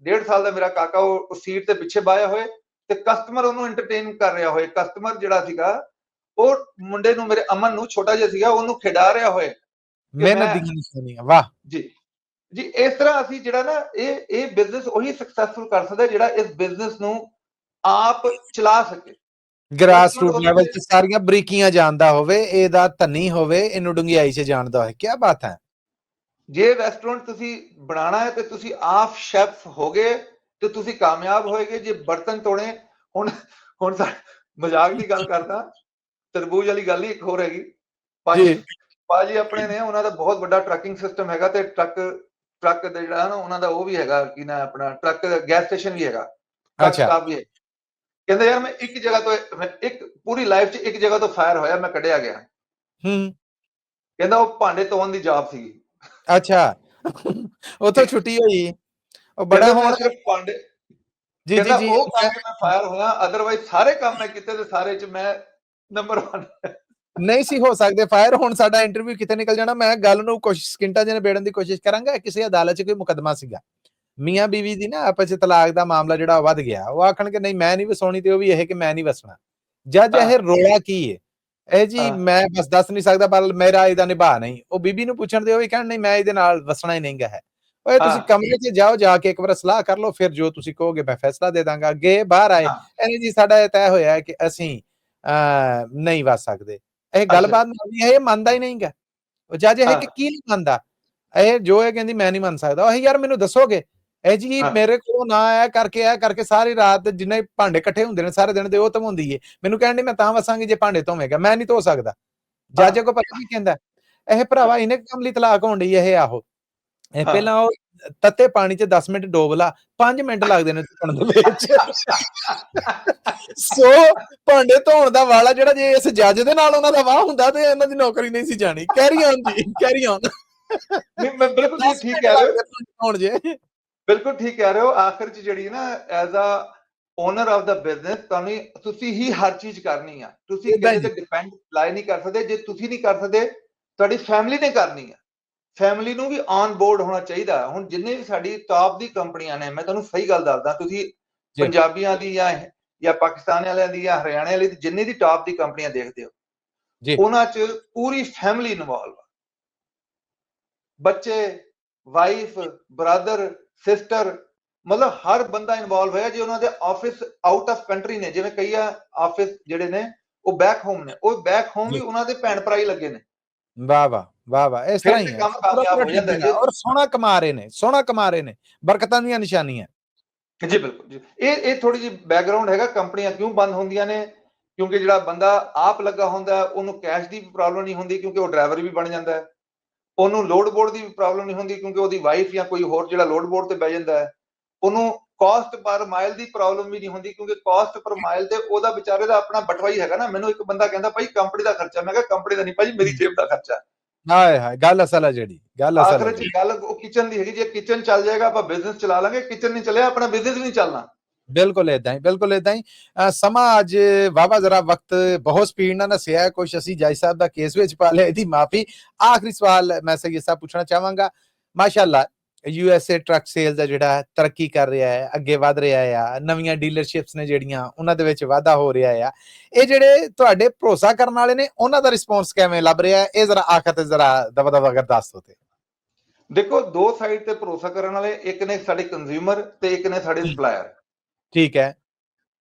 ਡੇਢ ਸਾਲ ਦਾ ਮੇਰਾ ਕਾਕਾ ਉਹ ਸੀਟ ਤੇ ਪਿੱਛੇ ਬਾਇਆ ਹੋਏ ਤੇ ਕਸਟਮਰ ਉਹਨੂੰ ਐਂਟਰਟੇਨ ਕਰ ਰਿਹਾ ਹੋਏ। ਕਸਟਮਰ ਜਿਹੜਾ ਸੀਗਾ ਉਹ ਮੁੰਡੇ ਨੂੰ ਮੇਰੇ ਅਮਨ ਨੂੰ ਛੋਟਾ ਜਿਹਾ ਸੀਗਾ ਉਹਨੂੰ ਖਿਡਾ ਰਿਹਾ ਹੋਏ ਮਿਹਨਤ ਦੀਆਂ ਨਿਸ਼ਾਨੀਆਂ ਵਾਹ। ਜੀ ਜੀ ਇਸ ਤਰ੍ਹਾਂ ਅਸੀਂ ਜਿਹੜਾ ਨਾ ਇਹ ਇਹ ਬਿਜ਼ਨਸ ਉਹੀ ਸਕਸੈਸਫੁਲ ਕਰ ਸਕਦਾ ਜਿਹੜਾ ਇਸ ਬਿਜ਼ਨਸ ਨੂੰ ਆਪ ਚਲਾ ਸਕੇ। ਗ੍ਰਾਸ ਰੂਟ ਲੈਵਲ ਤੇ- ਸਾਰੀਆਂ ਬਰੀਕੀਆਂ ਜਾਣਦਾ ਹੋਵੇ ਇਹਦਾ ਧਨੀ ਹੋਵੇ ਇਹਨੂੰ ਡੁੰਗਿਆਈ 'ਚ ਜਾਣਦਾ ਹੋਵੇ ਕੀ ਬਾਤ ਹੈ। ਜੇ ਰੈਸਟੋਰੈਂਟ ਤੁਸੀਂ ਬਣਾਉਣਾ ਹੈ ਤੇ ਤੁਸੀਂ ਆਪ ਸ਼ੈਫ ਹੋਗੇ ਤੇ ਤੁਸੀਂ ਕਾਮਯਾਬ ਹੋਏਗੇ ਜੇ ਬਰਤਨ ਧੋਣੇ ਹੁਣ ਹੁਣ ਮਜ਼ਾਕ ਦੀ ਗੱਲ ਕਰਦਾ। ਤਰਬੂਜ ਵਾਲੀ ਗੱਲ ਹੀ ਇੱਕ ਹੋਰ ਹੈਗੀ। ਭਾਜੀ। ਭਾਜੀ ਆਪਣੇ ਨੇ ਉਹਨਾਂ ਦਾ ਬਹੁਤ ਵੱਡਾ ਟਰੱਕਿੰਗ ਸਿਸਟਮ ਹੈਗਾ ਤੇ ਟਰੱਕ ਟਰੱਕ ਦੇ ਜਿਹੜਾ ਨਾ ਉਹਨਾਂ ਦਾ ਉਹ ਵੀ ਹੈਗਾ ਕੀ ਨਾ ਆਪਣਾ ਟਰੱਕ ਗੈਸ ਸਟੇਸ਼ਨ ਵੀ ਹੈਗਾ। ਅੱਛਾ। ਸਟਾਪ ਵੀ ਹੈ। ਕਹਿੰਦੇ ਯਾਰ ਮੈਂ ਇੱਕ ਜਗ੍ਹਾ ਤੋਂ ਮੈਂ ਇੱਕ ਪੂਰੀ ਲਾਈਫ 'ਚ ਇੱਕ ਜਗ੍ਹਾ ਤੋਂ ਫਾਇਰ ਹੋਇਆ ਮੈਂ ਕੱਢਿਆ ਗਿਆ। ਹੂੰ। ਕਹਿੰਦਾ ਉਹ ਭਾਂਡੇ ਧੋਣ ਦੀ ਜੌਬ ਸੀਗੀ। ਅੱਛਾ। ਉਥੋਂ ਛੁੱਟੀ ਹੋਈ। ਉਹ ਬੜਾ ਹੁਣ ਸਿਰਫ ਭਾਂਡੇ ਜੀ ਜੀ ਜੀ। ਉਹ ਕੰਮ ਮੈਂ ਫਾਇਰ ਹੋਇਆ ਅਦਰਵਾਈਜ਼ ਸਾਰੇ ਕੰਮ ਮੈਂ ਕੀਤੇ ਤੇ ਸਾਰੇ 'ਚ ਮੈਂ ਨੰਬਰ 1 ਨਹੀਂ ਸੀ ਹੋ ਸਕਦੇ। ਫਾਇਰ ਹੁਣ ਸਾਡਾ ਇੰਟਰਵਿਊ ਕਿਤੇ ਨਿਕਲ ਜਾਣਾ। ਮੈਂ ਗੱਲ ਨੂੰ ਕੁਝ ਸਕਿੰਟਾਂ ਜਿਹਨੇ ਬੇੜਨ ਦੀ ਕੋਸ਼ਿਸ਼ ਕਰਾਂਗਾ। ਕਿਸੇ ਅਦਾਲਤ 'ਚ ਕੋਈ ਮੁਕੱਦਮਾ ਸੀਗਾ। ਮੀਆਂ ਬੀਵੀ ਦੀ ਨਾ ਆਪਸ 'ਚ ਤਲਾਕ ਦਾ ਮਾਮਲਾ ਜਿਹੜਾ ਵੱਧ ਗਿਆ। ਉਹ ਆਖਣ ਕਿ ਨਹੀਂ ਮੈਂ ਨਹੀਂ ਵਸਾਉਣੀ ਤੇ ਉਹ ਵੀ ਇਹ ਕਿ ਮੈਂ ਨਹੀਂ ਵਸਣਾ। ਜੱਜ ਇਹ ਰੋਲਾ ਕੀ ਹੈ ਇਹ ਜੀ। ਮੈਂ ਬਸ ਦੱਸ ਨਹੀਂ ਸਕਦਾ ਪਰ ਮੇਰਾ ਇਹਦਾ ਨਿਭਾ ਨਹੀਂ। ਉਹ ਬੀਬੀ ਨੂੰ ਪੁੱਛਣ ਦੇ ਉਹ ਵੀ ਕਹਿਣ ਨਹੀਂ ਮੈਂ ਇਹਦੇ ਨਾਲ ਵਸਣਾ ਹੀ ਨਹੀਂਗਾ ਹੈ। ਓਏ ਤੁਸੀਂ। ਕਮਰੇ 'ਚ ਜਾਓ ਜਾ ਕੇ ਇੱਕ ਵਾਰ ਸਲਾਹ ਕਰ ਲਓ ਫਿਰ ਜੋ ਤੁਸੀਂ ਕਹੋਗੇ ਮੈਂ ਫੈਸਲਾ ਦੇ ਦਾਂਗਾ। ਅੱਗੇ ਬਾਹਰ ਆਏ। ਹਾਂ। ਇਹਨੇ ਜੀ ਸਾਡਾ ਇਹ ਤੈਅ ਹੋਇਆ ਹੈ ਕਿ ਅਸੀਂ ਨਹੀਂ ਵਸ ਸਕਦੇ। ਇਹ ਗੱਲਬਾਤ ਨਹੀਂ ਹੋਈ, ਇਹ ਮੰਨਦਾ ਹੀ ਨਹੀਂਗਾ। ਉਹ ਜੱਜ ਇਹ ਕਿ ਹਾਂ। ਕੀ ਨਹੀਂ ਮੰਨਦਾ? ਇਹ ਜੋ ਇਹ ਕਹਿੰਦੀ ਮੈਂ ਨਹੀਂ ਮੰਨ ਸਕਦਾ। ਉਹ ਯਾਰ ਮੈਨੂੰ ਦੱਸੋਗੇ? ਇਹ ਜੀ ਹਾਂ। ਮੇਰੇ ਕੋਲ ਨਾ ਆਇਆ ਕਰਕੇ ਆ ਕਰਕੇ ਸਾਰੀ ਰਾਤ ਜਿੰਨੇ ਭਾਂਡੇ ਇਕੱਠੇ ਹੁੰਦੇ ਨੇ ਸਾਰੇ ਦਿਨ ਦੇ ਉਹ ਧਵਾਉਂਦੀ ਏ। ਮੈਨੂੰ ਕਹਿਣ ਦੀ ਮੈਂ ਤਾਂ ਵਸਾਂਗੀ ਜੇ ਭਾਂਡੇ ਧੋਵੇਂਗਾ। ਮੈਂ ਨਹੀਂ ਧੋ ਸਕਦਾ। ਜੱਜ ਕੋ ਪਤਾ ਕੀ ਕਹਿੰਦਾ? ਇਹ ਭਰਾਵਾ ਇਹਨੇ ਕੰਮ ਲਈ ਤਲਾਕ ਹੋਣ ਡਈ ਇਹ ਆਹੋ। ਇਹ ਹਾਂ। ਪਹਿਲਾਂ ਉਹ ਤੱਤੇ ਪਾਣੀ 'ਚ 10 ਮਿੰਟ ਡੋਬ ਲਾ 5 ਮਿੰਟ ਲੱਗਦੇ ਨੇ ਧੋਣ ਦੇ ਵਿੱਚ। ਸੋ ਭਾਂਡੇ ਧੋਣ ਦਾ ਵਾਲਾ ਜਿਹੜਾ ਜੇ ਇਸ ਜੱਜ ਦੇ ਨਾਲ ਉਹਨਾਂ ਦਾ ਵਾਹ ਹੁੰਦਾ ਤੇ ਇਹਨਾਂ ਦੀ ਨੌਕਰੀ ਨਹੀਂ ਸੀ ਜਾਣੀ। ਕੈਰੀ ਔਨ ਜੀ ਕੈਰੀ ਔਨ ਨਹੀਂ ਮੈਂ ਬਿਲਕੁਲ ਠੀਕ ਕਹਿ ਰਹੇ ਹੋ। ਹੁਣ ਜੇ। ਬਿਲਕੁਲ ਠੀਕ ਕਹਿ ਰਹੇ ਹੋ। ਆਖਰ 'ਚ ਜਿਹੜੀ ਨਾ as a owner of the business ਤੁਹਾਨੂੰ ਤੁਸੀਂ ਹੀ ਹਰ ਚੀਜ਼ ਕਰਨੀ ਆ। ਤੁਸੀਂ ਕਿਸੇ ਤੇ ਡਿਪੈਂਡ ਲਾਈ ਨਹੀਂ ਕਰ ਸਕਦੇ। ਜੇ ਤੁਸੀਂ ਨਹੀਂ ਕਰ ਸਕਦੇ ਤੁਹਾਡੀ ਫੈਮਿਲੀ ਨੇ ਕਰਨੀ ਆ। ਫੈਮਿਲੀ ਨੂੰ ਵੀ ਔਨ ਬੋਰਡ ਹੋਣਾ ਚਾਹੀਦਾ ਹੁਣ ਜਿੰਨੇ ਵੀ ਸਾਡੀ ਟਾਪ ਦੀ ਕੰਪਨੀਆਂ ਨੇ ਮੈਂ ਤੁਹਾਨੂੰ ਸਹੀ ਗੱਲ ਦੱਸਦਾ ਤੁਸੀਂ। ਪੰਜਾਬੀਆਂ ਦੀ ਜਾਂ ਜਾਂ ਪਾਕਿਸਤਾਨ ਵਾਲਿਆਂ ਦੀ ਜਾਂ ਹਰਿਆਣੇ ਵਾਲੀ ਦੀ ਜਿੰਨੇ ਦੀ ਟਾਪ ਦੀ ਕੰਪਨੀਆਂ ਦੇਖਦੇ ਹੋ ਜੀ। ਉਹਨਾਂ 'ਚ ਪੂਰੀ ਫੈਮਿਲੀ ਇਨਵੋਲਵ ਬੱਚੇ ਵਾਈਫ ਬ੍ਰਦਰ ਸਿਸਟਰ ਮਤਲਬ ਹਰ ਬੰਦਾ ਇਨਵੋਲਵ ਹੋਇਆ ਜੇ ਉਹਨਾਂ ਦੇ ਆਫਿਸ ਆਊਟ ਆਫ ਕੰਟਰੀ ਨੇ ਜਿਵੇਂ ਕਈ ਆ ਆਫਿਸ ਜਿਹੜੇ ਨੇ ਉਹ ਬੈਕ ਹੋਮ ਨੇ ਉਹ ਬੈਕ ਹੋਮ ਵੀ। ਉਹਨਾਂ ਦੇ ਭੈਣ ਭਰਾ ਹੀ ਲੱਗੇ ਨੇ ਵਾਹ ਵਾਹ ਵਾਹ ਵਾਹ ਇਸ ਤਰ੍ਹਾਂ ਹੀ ਤੇ ਹੈ। ਕੰਮ ਕਾਮਯਾਬ ਹੋ ਜਾਂਦਾ ਹੈ। ਔਰ ਸੋਹਣਾ ਕਮਾ ਰਹੇ ਨੇ ਸੋਹਣਾ ਕਮਾ ਰਹੇ ਨੇ ਬਰਕਤਾਂ ਦੀਆਂ ਨਿਸ਼ਾਨੀਆਂ। ਜੀ ਬਿਲਕੁਲ ਜੀ। ਇਹ ਇਹ ਥੋੜੀ ਜਿਹੀ ਬੈਕਗ੍ਰਾਉਂਡ ਹੈਗਾ ਕੰਪਨੀਆਂ ਕਿਉਂ ਬੰਦ ਹੁੰਦੀਆਂ ਨੇ? ਕਿਉਂਕਿ ਜਿਹੜਾ ਬੰਦਾ ਆਪ ਲੱਗਾ ਹੁੰਦਾ ਉਹਨੂੰ ਕੈਸ਼ ਦੀ ਵੀ ਪ੍ਰੋਬਲਮ ਨਹੀਂ ਹੁੰਦੀ ਕਿਉਂਕਿ ਉਹ ਡਰਾਈਵਰ ਵੀ ਬਣ ਜਾਂਦਾ ਹੈ। ਉਹਨੂੰ ਲੋਡ ਬੋਰਡ ਦੀ ਵੀ ਪ੍ਰੋਬਲਮ ਨਹੀਂ ਹੁੰਦੀ ਕਿਉਂਕਿ ਉਹਦੀ ਵਾਈਫ ਜਾਂ ਕੋਈ ਹੋਰ ਜਿਹੜਾ ਲੋਡ ਬੋਰਡ ਤੇ ਬਹਿ ਜਾਂਦਾ ਹੈ। ਉਹਨੂੰ ਕਾਸਟ ਪਰ ਮਾਈਲ ਦੀ ਪ੍ਰੋਬਲਮ ਵੀ ਨਹੀਂ ਹੁੰਦੀ ਕਿਉਂਕਿ ਕਾਸਟ ਪਰ ਮਾਈਲ ਤੇ ਉਹਦਾ ਵਿਚਾਰੇ ਦਾ ਆਪਣਾ ਬਟਵਾ ਹੀ ਹੈਗਾ ਨਾ। ਮੈਨੂੰ ਇੱਕ ਬੰਦਾ ਕਹਿੰਦਾ ਭਾਈ ਕੰਪਨੀ ਦਾ ਖਰਚਾ। ਮੈਂ ਕਿਹਾ ਕੰਪਨੀ ਦਾ ਨਹੀਂ ਭਾਈ ਮੇਰੀ ਜੇਬ ਦਾ ਖਰਚਾ ਹੈ। ਹਾਏ ਹਾਏ ਗੱਲ ਅਸਲ ਹੈ ਜਿਹੜੀ ਗੱਲ ਅਸਲ ਆਖਰ ਹੈ ਚ ਗੱਲ ਉਹ ਕਿਚਨ ਦੀ ਹੈਗੀ ਜੇ ਕਿਚਨ ਚੱਲ ਜਾਏਗਾ ਆਪਾਂ ਬਿਜ਼ਨਸ ਚਲਾ ਲਾਂਗੇ ਕਿਚਨ ਨਹੀਂ ਚੱਲਿਆ ਆਪਣਾ ਬਿਜ਼ਨਸ ਵੀ ਨਹੀਂ ਚੱਲਣਾ ਬਿਲਕੁਲ ਇਦਾਂ ਹੀ ਬਿਲਕੁਲ ਇਦਾਂ ਹੀ ਅਹ ਸਮਾਂ ਅੱਜ ਵਾਵਾ ਜ਼ਰਾ ਵਕਤ ਬਹੁਤ ਸਪੀਡ ਨਾਲ ਨਸਿਆ ਹੈ। ਕੁਛ ਅਸੀਂ ਜੱਜ ਸਾਹਿਬ ਦਾ ਕੇਸ ਵਿੱਚ ਪਾ ਲਿਆ ਇਹਦੀ ਮਾਫੀ ਆਖਰੀ ਸਵਾਲ ਮੈਂ ਸੈਯਦ ਸਾਹਿਬ ਪੁੱਛਣਾ ਚਾਹਾਂਗਾ ਮਾਸ਼ਾਅੱਲਾ U S A truck sale ਦਾ ਜਿਹੜਾ ਤਰੱਕੀ ਕਰ ਰਿਹਾ ਹੈ ਅੱਗੇ ਵਧ ਰਿਹਾ ਆ ਨਵੀਆਂ ਡੀਲਰਸ਼ਿਪਸ ਨੇ ਜਿਹੜੀਆਂ ਉਹਨਾਂ ਦੇ ਵਿੱਚ ਵਾਧਾ ਹੋ ਰਿਹਾ ਆ ਇਹ ਜਿਹੜੇ ਤੁਹਾਡੇ ਭਰੋਸਾ ਕਰਨ ਵਾਲੇ ਨੇ ਉਹਨਾਂ ਦਾ ਰਿਸਪੌਂਸ ਕਿਵੇਂ ਲੱਭ ਰਿਹਾ ਹੈ? ਇਹ ਜ਼ਰਾ ਆਖਰ ਤੇ ਜ਼ਰਾ ਦਬਾ ਦਬਾ ਕਰ ਦੱਸ ਦੋ ਤੇ। ਦੇਖੋ ਦੋ ਸਾਈਡ ਤੇ ਭਰੋਸਾ ਕਰਨ ਵਾਲੇ ਇੱਕ ਨੇ ਸਾਡੇ ਕੰਜ਼ਿਊਮਰ ਤੇ ਇੱਕ ਨੇ ਸਾਡੇ ਸਪਲਾਇਰ ਠੀਕ ਹੈ।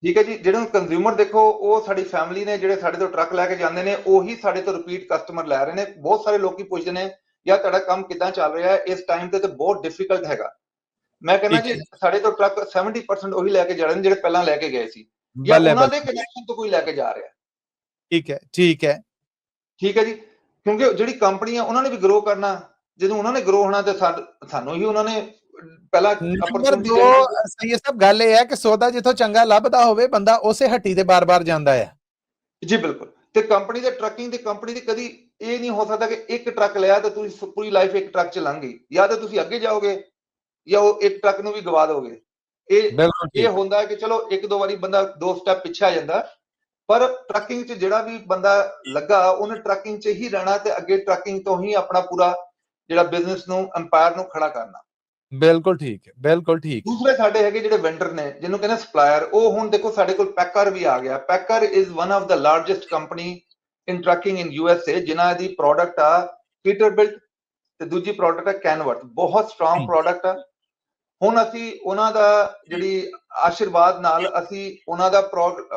ਠੀਕ ਹੈ ਜੀ ਜਿਹੜੇ ਕੰਜ਼ਿਊਮਰ ਦੇਖੋ ਉਹ ਸਾਡੀ ਫੈਮਿਲੀ ਨੇ ਜਿਹੜੇ ਸਾਡੇ ਤੋਂ ਟਰੱਕ ਲੈ ਕੇ ਜਾਂਦੇ ਨੇ ਉਹੀ ਸਾਡੇ ਤੋਂ ਰਿਪੀਟ ਕਸਟਮਰ ਲੈ ਰਹੇ ਨੇ। ਬਹੁਤ ਸਾਰੇ ਲੋਕੀ ਪੁੱਛਦੇ ਨੇ ਯਾਰ ਤੁਹਾਡਾ ਕੰਮ ਕਿਦਾਂ ਚੱਲ ਰਿਹਾ ਹੈ ਇਸ ਟਾਈਮ ਤੇ ਤੇ ਬਹੁਤ ਡਿਫਿਕਲਟ ਹੈਗਾ। ਮੈਂ ਕਹਿੰਦਾ ਜੀ ਸਾਡੇ ਤੋਂ ਟਰੱਕ 70% ਉਹੀ ਲੈ ਕੇ ਜਾ ਰਹੇ ਨੇ ਜਿਹੜੇ ਪਹਿਲਾਂ ਲੈ ਕੇ ਗਏ ਸੀ। ਜਾਂ ਉਹਨਾਂ ਦੇ ਕਨੈਕਸ਼ਨ ਤੋਂ ਕੋਈ ਲੈ ਕੇ ਜਾ ਰਿਹਾ। ਠੀਕ ਹੈ ਠੀਕ ਹੈ। ਠੀਕ ਹੈ ਜੀ। ਕਿਉਂਕਿ ਜਿਹੜੀ ਕੰਪਨੀ ਆ ਉਹਨਾਂ ਨੇ ਵੀ ਗਰੋ ਕਰਨਾ। ਜਦੋਂ ਉਹਨਾਂ ਨੇ ਗਰੋ ਹੋਣਾ ਤੇ ਸਾਨੂੰ ਹੀ ਉਹਨਾਂ ਨੇ ਪਹਿਲਾਂ ਨੰਬਰ opportunity 2 ਦੇਣੀ। ਸਹੀ ਸਭ ਗੱਲ ਇਹ ਹੈ ਕਿ ਸੌਦਾ ਜਿੱਥੋਂ ਚੰਗਾ ਲੱਭਦਾ ਹੋਵੇ ਬੰਦਾ ਉਸੇ ਹੱਟੀ ਤੇ ਬਾਰ-ਬਾਰ ਜਾਂਦਾ ਹੈ। ਜੀ ਬਿਲਕੁਲ। ਤੇ ਕੰਪਨੀ ਦੇ ਟਰੱਕਿੰਗ ਦੀ ਕੰਪਨੀ ਦੀ ਕਦੀ ਇਹ ਨਹੀਂ ਹੋ ਸਕਦਾ ਕਿ ਇੱਕ ਟਰੱਕ ਲਿਆ ਤੇ ਤੁਸੀਂ ਪੂਰੀ ਲਾਈਫ ਇੱਕ ਟਰੱਕ ਚ ਲੰਘ ਗਈ ਜਾਂ ਤਾਂ ਤੁਸੀਂ ਅੱਗੇ ਜਾਓਗੇ ਜਾਂ ਉਹ ਇੱਕ ਟਰੱਕ ਨੂੰ ਵੀ ਗਵਾ ਦੋਗੇ। ਇਹ ਇਹ ਹੁੰਦਾ ਹੈ ਕਿ ਚਲੋ ਇੱਕ ਦੋ ਵਾਰੀ ਬੰਦਾ ਦੋ ਸਟੈਪ ਪਿੱਛੇ ਆ ਜਾਂਦਾ ਪਰ ਟਰੱਕਿੰਗ 'ਚ ਜਿਹੜਾ ਵੀ ਬੰਦਾ ਲੱਗਾ ਉਹਨੇ ਟਰੱਕਿੰਗ 'ਚ ਹੀ ਰਹਿਣਾ ਤੇ ਅੱਗੇ ਟਰੱਕਿੰਗ ਤੋਂ ਹੀ ਆਪਣਾ ਪੂਰਾ ਜਿਹੜਾ ਬਿਜ਼ਨਸ ਨੂੰ ਅੰਪਾਇਰ ਨੂੰ ਖੜਾ ਕਰਨਾ। ਬਿਲਕੁਲ ਠੀਕ ਹੈ ਬਿਲਕੁਲ ਠੀਕ ਦੂਸਰੇ ਸਾਡੇ ਹੈਗੇ ਜਿਹੜੇ ਵੈਂਡਰ ਨੇ ਜਿਹਨੂੰ ਕਹਿੰਦੇ ਸਪਲਾਇਰ ਉਹ ਹੁਣ ਦੇਖੋ ਸਾਡੇ ਕੋਲ ਪੈਕਰ ਵੀ ਆ ਗਿਆ Packer is one of the largest company in trucking in U S A ਜਿਨ੍ਹਾਂ ਦੀ ਪ੍ਰੋਡਕਟ ਆ ਪੀਟਰਬਿਲਟ ਤੇ ਦੂਜੀ ਪ੍ਰੋਡਕਟ ਆ ਕੈਨਵਰਟ ਬਹੁਤ ਸਟਰੋਂਗ। ਪ੍ਰੋਡਕਟ ਆ ਹੁਣ ਅਸੀਂ ਉਹਨਾਂ ਦਾ ਜਿਹੜੀ ਆਸ਼ੀਰਵਾਦ ਨਾਲ ਅਸੀਂ ਉਹਨਾਂ ਦਾ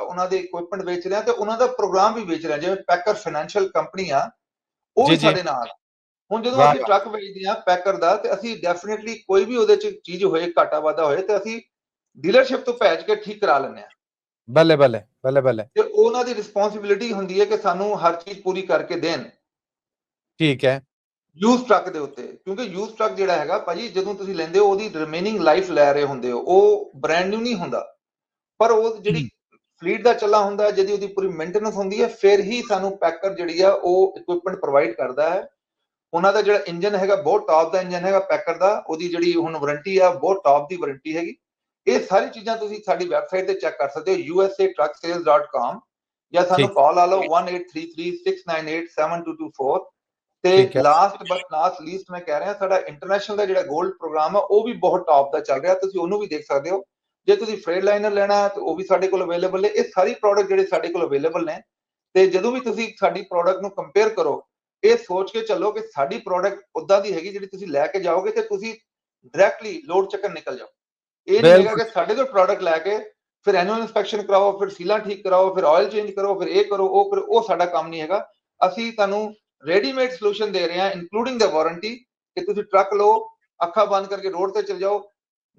ਉਹਨਾਂ ਦੇ ਇਕਵਿਪਮੈਂਟ ਵੇਚ ਰਹੇ ਹਾਂ ਤੇ ਉਹਨਾਂ ਦਾ ਪ੍ਰੋਗਰਾਮ ਵੀ ਵੇਚ ਰਹੇ ਹਾਂ ਜਿਵੇਂ ਪੈਕਰ ਫਾਈਨੈਂਸ਼ੀਅਲ ਕੰਪਨੀ ਆ ਉਹ। ਸਾਡੇ ਨਾਲ ਆ। ਹੁਣ ਜਦੋਂ ਅਸੀਂ। ਟਰੱਕ ਵੇਚਦੇ ਹਾਂ ਪੈਕਰ ਦਾ ਤੇ ਅਸੀਂ ਡੈਫੀਨਿਟਲੀ ਕੋਈ ਵੀ ਉਹਦੇ ਚ ਚੀਜ਼ ਹੋਏ ਘਾਟਾ ਵਾਧਾ ਹੋਏ ਤੇ ਅਸੀਂ ਡੀਲਰਸ਼ਿਪ ਤੋਂ ਭੇਜ ਕੇ ਠੀਕ ਕਰਾ ਲੈਂਦੇ ਹਾਂ। ਬੱਲੇ ਬੱਲੇ ਬੱਲੇ ਬੱਲੇ। ਤੇ ਉਹਨਾਂ ਦੀ ਰਿਸਪੌਂਸਿਬਿਲਿਟੀ ਹੁੰਦੀ ਹੈ ਕਿ ਸਾਨੂੰ ਹਰ ਚੀਜ਼ ਪੂਰੀ ਕਰਕੇ ਦੇਣ। ਠੀਕ ਹੈ। ਯੂਜ਼ ਟਰੱਕ ਦੇ ਉੱਤੇ ਕਿਉਂਕਿ ਯੂਜ਼ ਟਰੱਕ ਜਿਹੜਾ ਹੈਗਾ ਭਾਜੀ ਜਦੋਂ ਤੁਸੀਂ ਲੈਂਦੇ ਹੋ ਉਹਦੀ ਰਿਮੇਨਿੰਗ ਲਾਈਫ ਲੈ ਰਹੇ ਹੁੰਦੇ ਹੋ ਉਹ ਬ੍ਰਾਂਡ ਨਿਊ ਨਹੀਂ ਹੁੰਦਾ। ਪਰ ਉਹ ਜਿਹੜੀ ਫਲੀਟ ਦਾ ਚੱਲਾ ਹੁੰਦਾ ਜਿਹਦੀ ਉਹਦੀ ਪੂਰੀ ਮੇਨਟੇਨੈਂਸ ਹੁੰਦੀ ਹੈ ਫਿਰ ਹੀ ਸਾਨੂੰ ਪੈਕਰ ਜਿਹੜੀ ਆ ਉਹ ਇਕਵਿਪਮੈਂਟ ਪ੍ਰੋਵਾਈਡ ਕਰਦਾ ਹੈ। ਉਹਨਾਂ ਦਾ ਜਿਹੜਾ ਇੰਜਨ ਹੈਗਾ ਬਹੁਤ ਟਾਪ ਦਾ ਇੰਜਨ ਹੈਗਾ ਪੈਕਰ ਦਾ ਉਹਦੀ ਜਿਹੜੀ ਹੁਣ ਵਾਰੰਟੀ ਆ ਬਹੁਤ ਟਾਪ ਦੀ ਵਾਰੰਟੀ ਹੈਗੀ ਇਹ ਸਾਰੀ ਚੀਜ਼ਾਂ ਤੁਸੀਂ ਸਾਡੀ ਵੈਬਸਾਈਟ ਤੇ ਚੈੱਕ ਕਰ ਸਕਦੇ ਹੋ usatrucksales.com ਜਾਂ ਸਾਨੂੰ। ਕਾਲ ਲਾ ਲਓ 183369872224 ਤੇ ਹੈ। ਲਾਸਟ ਬਟ ਨਾਟ ਲੀਸਟ ਮੈਂ ਕਹਿ ਰਿਹਾ ਸਾਡਾ ਇੰਟਰਨੈਸ਼ਨਲ ਦਾ ਜਿਹੜਾ 골ਡ ਪ੍ਰੋਗਰਾਮ ਆ ਉਹ ਵੀ ਬਹੁਤ ਟਾਪ ਦਾ ਚੱਲ ਰਿਹਾ ਤੁਸੀਂ ਉਹਨੂੰ ਵੀ ਦੇਖ ਸਕਦੇ ਹੋ ਜੇ ਤੁਸੀਂ ਫਰੇਡ ਲਾਈਨਰ ਲੈਣਾ ਹੈ ਤਾਂ ਉਹ ਵੀ ਸਾਡੇ ਕੋਲ ਅਵੇਲੇਬਲ ਨੇ ਇਹ ਸਾਰੀ ਪ੍ਰੋਡਕਟ ਜਿਹੜੇ ਸਾਡੇ ਕੋਲ ਅਵੇਲੇਬਲ ਨੇ ਤੇ ਜਦੋਂ ਵੀ ਤੁਸੀਂ ਸਾਡੀ ਪ੍ਰੋਡਕਟ ਨੂੰ ਕੰਪੇਅਰ ਕਰੋ ਇਹ ਸੋਚ ਕੇ ਚੱਲੋ ਕਿ ਸਾਡੀ ਪ੍ਰੋਡਕਟ ਉਦਾਂ ਦੀ ਹੈਗੀ ਜਿਹੜੀ ਤੁਸੀਂ ਲੈ ਕੇ ਜਾਓਗੇ ਤੇ ਤੁਸੀਂ ਡਾਇਰੈਕਟਲੀ ਲੋਡ ਚੱਕਰ ਨਿਕਲ ਜਾਓ। ਇਹ ਨਹੀਂ ਹੈਗਾ। ਕਿ ਸਾਡੇ ਤੋਂ ਪ੍ਰੋਡਕਟ ਲੈ ਕੇ ਫਿਰ ਐਨੂਅਲ ਇਨਸਪੈਕਸ਼ਨ ਕਰਾਓ ਫਿਰ ਸੀਲਾਂ ਠੀਕ ਕਰਾਓ ਫਿਰ ਆਇਲ ਚੇਂਜ ਕਰੋ ਫਿਰ ਇਹ ਕਰੋ ਉਹ ਕਰੋ ਉਹ ਸਾਡਾ ਕੰਮ ਨਹੀਂ ਹੈਗਾ। ਅਸੀਂ ਤੁਹਾਨੂੰ ਰੈਡੀਮੇਡ ਸੋਲੂਸ਼ਨ ਦੇ ਰਹੇ ਹਾਂ ਇਨਕਲੂਡਿੰਗ ਦਾ ਵਾਰੰਟੀ ਕਿ ਤੁਸੀਂ ਟਰੱਕ ਲਓ ਅੱਖਾਂ ਬੰਦ ਕਰਕੇ ਰੋਡ ਤੇ ਚਲ ਜਾਓ।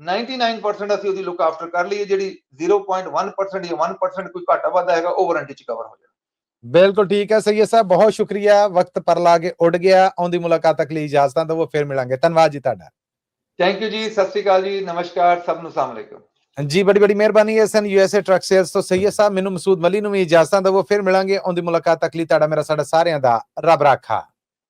99% ਅਸੀਂ ਉਹਦੀ ਲੁੱਕ ਆਫਟਰ ਕਰ ਲਈਏ ਜਿਹੜੀ 0.1% ਜਾਂ 1% ਕੋਈ ਘਾਟਾ ਵਾਧਾ ਹੈਗਾ ਉਹ ਵਾਰੰਟੀ ਚ ਕਵਰ ਹੋ ਜਾਣਾ। ਬਿਲਕੁਲ ਠੀਕ ਹੈ ਸੈਯਦ ਸਾਹਿਬ ਬਹੁਤ ਸ਼ੁਕਰੀਆ। ਵਕਤ ਪਰ ਲਾ ਕੇ ਉੱਡ ਗਿਆ। ਆਉਂਦੀ ਮੁਲਾਕਾਤ ਤੱਕ ਲਈ ਇਜਾਜ਼ਤਾਂ ਦਿਓ ਫਿਰ ਮਿਲਾਂਗੇ। ਧੰਨਵਾਦ ਜੀ ਤੁਹਾਡਾ। ਥੈਂਕ ਯੂ ਜੀ ਸਤਿ ਸ਼੍ਰੀ ਅਕਾਲ ਜੀ ਨਮਸਕਾਰ ਸਭ ਨੂੰ ਸਲਾਮ ਅਲੈਕੁਮ। ਜੀ ਬੜੀ ਬੜੀ ਮਿਹਰਬਾਨੀ ਹੈ ਸਨ ਯੂਐਸਏ ਟਰੱਕ ਸੇਲਸ ਤੋਂ। ਸੈਯਦ ਸਾਹਿਬ ਮੈਨੂੰ ਮਸੂਦ ਮਲੀ ਨੂੰ ਵੀ ਇਜਾਜ਼ਤਾਂ ਦਿਓ ਫਿਰ ਮਿਲਾਂਗੇ। ਆਉਂਦੀ ਮੁਲਾਕਾਤ ਤੱਕ ਲਈ ਤੁਹਾਡਾ ਮੇਰਾ ਸਾਡਾ ਸਾਰਿਆਂ ਦਾ ਰੱਬ ਰਾਖਾ।